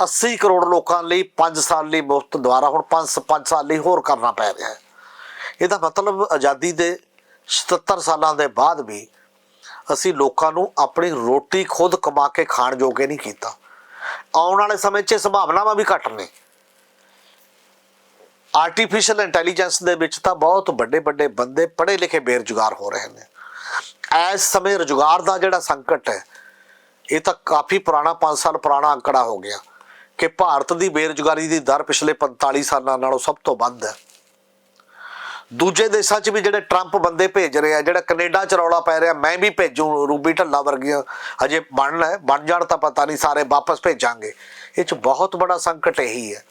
A: 80 ਕਰੋੜ ਲੋਕਾਂ ਲਈ 5 ਸਾਲ ਲਈ ਮੁਫਤ ਦੁਆਰਾ ਹੁਣ 5 5 ਸਾਲ ਲਈ ਹੋਰ ਕਰਨਾ ਪੈ ਰਿਹਾ ਹੈ। ਇਹਦਾ ਮਤਲਬ ਆਜ਼ਾਦੀ ਦੇ 77 ਸਾਲਾਂ ਦੇ ਬਾਅਦ ਵੀ ਅਸੀਂ ਲੋਕਾਂ ਨੂੰ ਆਪਣੀ ਰੋਟੀ ਖੁਦ ਕਮਾ ਕੇ ਖਾਣ ਜੋਗੇ ਨਹੀਂ ਕੀਤਾ। ਆਉਣ ਵਾਲੇ ਸਮੇਂ 'ਚ ਇਹ ਸੰਭਾਵਨਾਵਾਂ ਵੀ ਘੱਟ ਨੇ। ਆਰਟੀਫੀਸ਼ੀਅਲ ਇੰਟੈਲੀਜੈਂਸ ਦੇ ਵਿੱਚ ਤਾਂ ਬਹੁਤ ਵੱਡੇ ਵੱਡੇ ਬੰਦੇ ਪੜ੍ਹੇ ਲਿਖੇ ਬੇਰੁਜ਼ਗਾਰ ਹੋ ਰਹੇ ਨੇ। ਇਸ ਸਮੇਂ ਰੁਜ਼ਗਾਰ ਦਾ ਜਿਹੜਾ ਸੰਕਟ ਹੈ, ਇਹ ਤਾਂ ਕਾਫੀ ਪੁਰਾਣਾ 5 ਸਾਲ ਪੁਰਾਣਾ ਅੰਕੜਾ ਹੋ ਗਿਆ ਕਿ ਭਾਰਤ ਦੀ ਬੇਰੁਜ਼ਗਾਰੀ ਦੀ ਦਰ ਪਿਛਲੇ 45 ਸਾਲਾਂ ਨਾਲੋਂ ਸਭ ਤੋਂ ਵੱਧ ਹੈ। ਦੂਜੇ ਦੇਸ਼ਾਂ 'ਚ ਵੀ ਜਿਹੜੇ ਟਰੰਪ ਬੰਦੇ ਭੇਜ ਰਹੇ ਆ, ਜਿਹੜਾ ਕੈਨੇਡਾ 'ਚ ਰੌਲਾ ਪੈ ਰਿਹਾ, ਮੈਂ ਵੀ ਭੇਜੂ ਰੂਬੀ ਢੱਲਾ ਵਰਗੀਆਂ, ਹਜੇ ਬਣਨਾ ਹੈ ਬਣ ਜਾਣ ਤਾਂ ਪਤਾ ਨਹੀਂ, ਸਾਰੇ ਵਾਪਸ ਭੇਜਾਂਗੇ। ਇਹ 'ਚ ਬਹੁਤ ਬੜਾ ਸੰਕਟ ਇਹੀ ਹੈ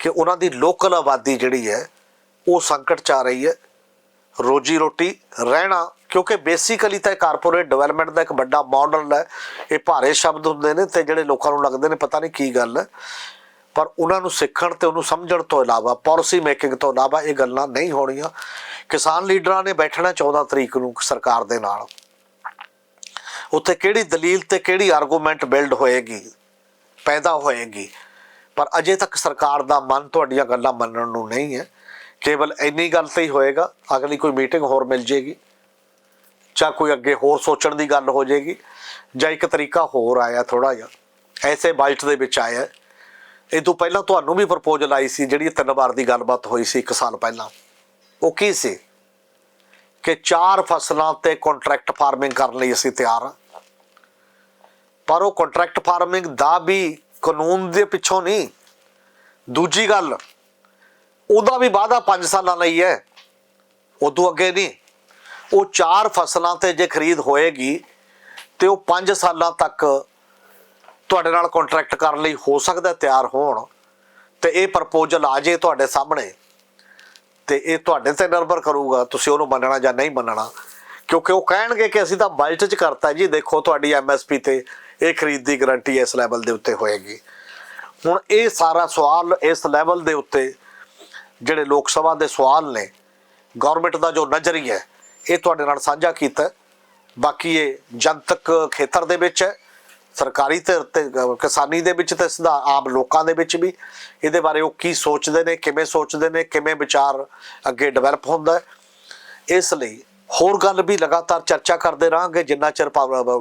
A: ਕਿ ਉਹਨਾਂ ਦੀ ਲੋਕਲ ਆਬਾਦੀ ਜਿਹੜੀ ਹੈ, ਉਹ ਸੰਕਟ 'ਚ ਆ ਰਹੀ ਹੈ। ਰੋਜੀ ਰੋਟੀ ਰਹਿਣਾ, ਕਿਉਂਕਿ ਬੇਸਿਕਲੀ ਤਾਂ ਕਾਰਪੋਰੇਟ ਡਿਵੈਲਪਮੈਂਟ ਦਾ ਇੱਕ ਵੱਡਾ ਮਾਡਲ ਹੈ। ਇਹ ਭਾਰੇ ਸ਼ਬਦ ਹੁੰਦੇ ਨੇ ਤੇ ਜਿਹੜੇ ਲੋਕਾਂ ਨੂੰ ਲੱਗਦੇ ਨੇ, ਪਤਾ ਨਹੀਂ ਕੀ ਗੱਲ ਹੈ। ਪਰ ਉਹਨਾਂ ਨੂੰ ਸਿੱਖਣ ਤੇ ਉਹਨੂੰ ਸਮਝਣ ਤੋਂ ਇਲਾਵਾ ਪਾਲਿਸੀ ਮੇਕਿੰਗ ਤੋਂ ਇਲਾਵਾ ਇਹ ਗੱਲਾਂ ਨਹੀਂ ਹੋਣੀਆਂ। ਕਿਸਾਨ ਲੀਡਰਾਂ ਨੇ ਬੈਠਣਾ 14 ਤਰੀਕ ਨੂੰ ਸਰਕਾਰ ਦੇ ਨਾਲ। ਉੱਥੇ ਕਿਹੜੀ ਦਲੀਲ ਤੇ ਕਿਹੜੀ ਆਰਗੂਮੈਂਟ ਬਿਲਡ ਹੋਏਗੀ, ਪੈਦਾ ਹੋਏਗੀ? ਪਰ ਅਜੇ ਤੱਕ ਸਰਕਾਰ ਦਾ ਮਨ ਤੁਹਾਡੀਆਂ ਗੱਲਾਂ ਮੰਨਣ ਨੂੰ ਨਹੀਂ ਹੈ। ਕੇਵਲ ਇੰਨੀ ਗੱਲ ਤੇ ਹੀ ਹੋਏਗਾ, ਅਗਲੀ ਕੋਈ ਮੀਟਿੰਗ ਹੋਰ ਮਿਲ ਜੇਗੀ, ਜਾਂ ਕੋਈ ਅੱਗੇ ਹੋਰ ਸੋਚਣ ਦੀ ਗੱਲ ਹੋ ਜੇਗੀ, ਜਾਂ ਇੱਕ ਤਰੀਕਾ ਹੋਰ ਆਇਆ ਥੋੜਾ ਜਿਹਾ, ਐਸੇ ਬਜਟ ਦੇ ਵਿੱਚ ਆਇਆ। ਇਹ ਤੋਂ ਪਹਿਲਾਂ ਤੁਹਾਨੂੰ ਵੀ ਪ੍ਰਪੋਜ਼ਲ ਆਈ ਸੀ, ਜਿਹੜੀ ਤਿੰਨ ਵਾਰ ਦੀ ਗੱਲਬਾਤ ਹੋਈ ਸੀ 1 ਸਾਲ ਪਹਿਲਾਂ। ਉਹ ਕੀ ਸੀ? ਕਿ ਚਾਰ ਫਸਲਾਂ ਤੇ ਕੰਟਰੈਕਟ ਫਾਰਮਿੰਗ ਕਰਨ ਲਈ ਅਸੀਂ ਤਿਆਰ ਹਾਂ। ਪਰ ਉਹ ਕੰਟਰੈਕਟ ਫਾਰਮਿੰਗ ਦਾ ਵੀ ਕਾਨੂੰਨ ਦੇ ਪਿੱਛੋਂ ਨਹੀਂ। ਦੂਜੀ ਗੱਲ ਉਹਦਾ ਵੀ ਵਾਅਦਾ 5 ਸਾਲਾਂ ਲਈ ਹੈ। ਉਦੋਂ ਅੱਗੇ ਨਹੀਂ। ਉਹ ਚਾਰ ਫਸਲਾਂ ਤੇ ਜੇ ਖਰੀਦ ਹੋਏਗੀ, ਤੇ ਉਹ 5 ਸਾਲਾਂ ਤੱਕ ਤੁਹਾਡੇ ਨਾਲ ਕੰਟਰੈਕਟ ਕਰਨ ਲਈ ਹੋ ਸਕਦਾ ਤਿਆਰ ਹੋਣ। ਤੇ ਇਹ ਪ੍ਰਪੋਜ਼ਲ ਆ ਜੇ ਤੁਹਾਡੇ ਸਾਹਮਣੇ, ਤੇ ਇਹ ਤੁਹਾਡੇ ਤੇ ਨਿਰਭਰ ਕਰੂਗਾ। ਤੁਸੀਂ ਉਹਨੂੰ ਮੰਨਣਾ ਜਾਂ ਨਹੀਂ ਮੰਨਣਾ। ਕਿਉਂਕਿ ਉਹ ਕਹਿਣਗੇ ਕਿ ਅਸੀਂ ਤਾਂ ਬਜਟ 'ਚ ਕਰਤਾ ਜੀ। ਦੇਖੋ ਤੁਹਾਡੀ ਐਮਐਸਪੀ ਤੇ ਇਹ ਖਰੀਦ ਦੀ ਗਾਰੰਟੀ ਇਸ ਲੈਵਲ ਦੇ ਉੱਤੇ ਹੋਏਗੀ। ਹੁਣ ਇਹ ਸਾਰਾ ਸਵਾਲ ਇਸ ਲੈਵਲ ਦੇ ਉੱਤੇ ਜਿਹੜੇ ਲੋਕ ਸਭਾ ਦੇ ਸਵਾਲ ਨੇ ਗਵਰਨਮੈਂਟ ਦਾ ਜੋ ਨਜ਼ਰੀਆ ਹੈ ਇਹ ਤੁਹਾਡੇ ਨਾਲ ਸਾਂਝਾ ਕੀਤਾ ਬਾਕੀ ਇਹ ਜਨਤਕ ਖੇਤਰ ਦੇ ਵਿੱਚ ਹੈ, ਸਰਕਾਰੀ ਧਿਰ ਤੇ ਕਿਸਾਨੀ ਦੇ ਵਿੱਚ ਤੇ ਸਿੱਧਾ ਆਮ ਲੋਕਾਂ ਦੇ ਵਿੱਚ ਵੀ। ਇਹਦੇ ਬਾਰੇ ਉਹ ਕੀ ਸੋਚਦੇ ਨੇ, ਕਿਵੇਂ ਸੋਚਦੇ ਨੇ, ਕਿਵੇਂ ਵਿਚਾਰ ਅੱਗੇ ਡਿਵੈਲਪ ਹੁੰਦਾ ਇਸ ਲਈ ਹੋਰ ਗੱਲ ਵੀ ਲਗਾਤਾਰ ਚਰਚਾ ਕਰਦੇ ਰਹਾਂਗੇ। ਜਿੰਨਾ ਚਿਰ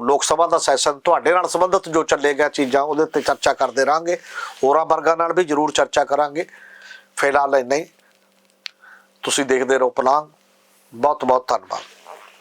A: ਲੋਕ ਸਭਾ ਦਾ ਸੈਸ਼ਨ ਤੁਹਾਡੇ ਨਾਲ ਸੰਬੰਧਿਤ ਜੋ ਚੱਲੇਗਾ ਚੀਜ਼ਾਂ, ਉਹਦੇ ਉੱਤੇ ਚਰਚਾ ਕਰਦੇ ਰਹਾਂਗੇ। ਹੋਰਾਂ ਵਰਗਾਂ ਨਾਲ ਵੀ ਜ਼ਰੂਰ ਚਰਚਾ ਕਰਾਂਗੇ। ਫਿਲਹਾਲ ਇੰਨਾ ਹੀ ਤੁਸੀਂ ਦੇਖਦੇ ਰਹੋ ਪਲਾਂਗ ਬਹੁਤ ਬਹੁਤ ਧੰਨਵਾਦ।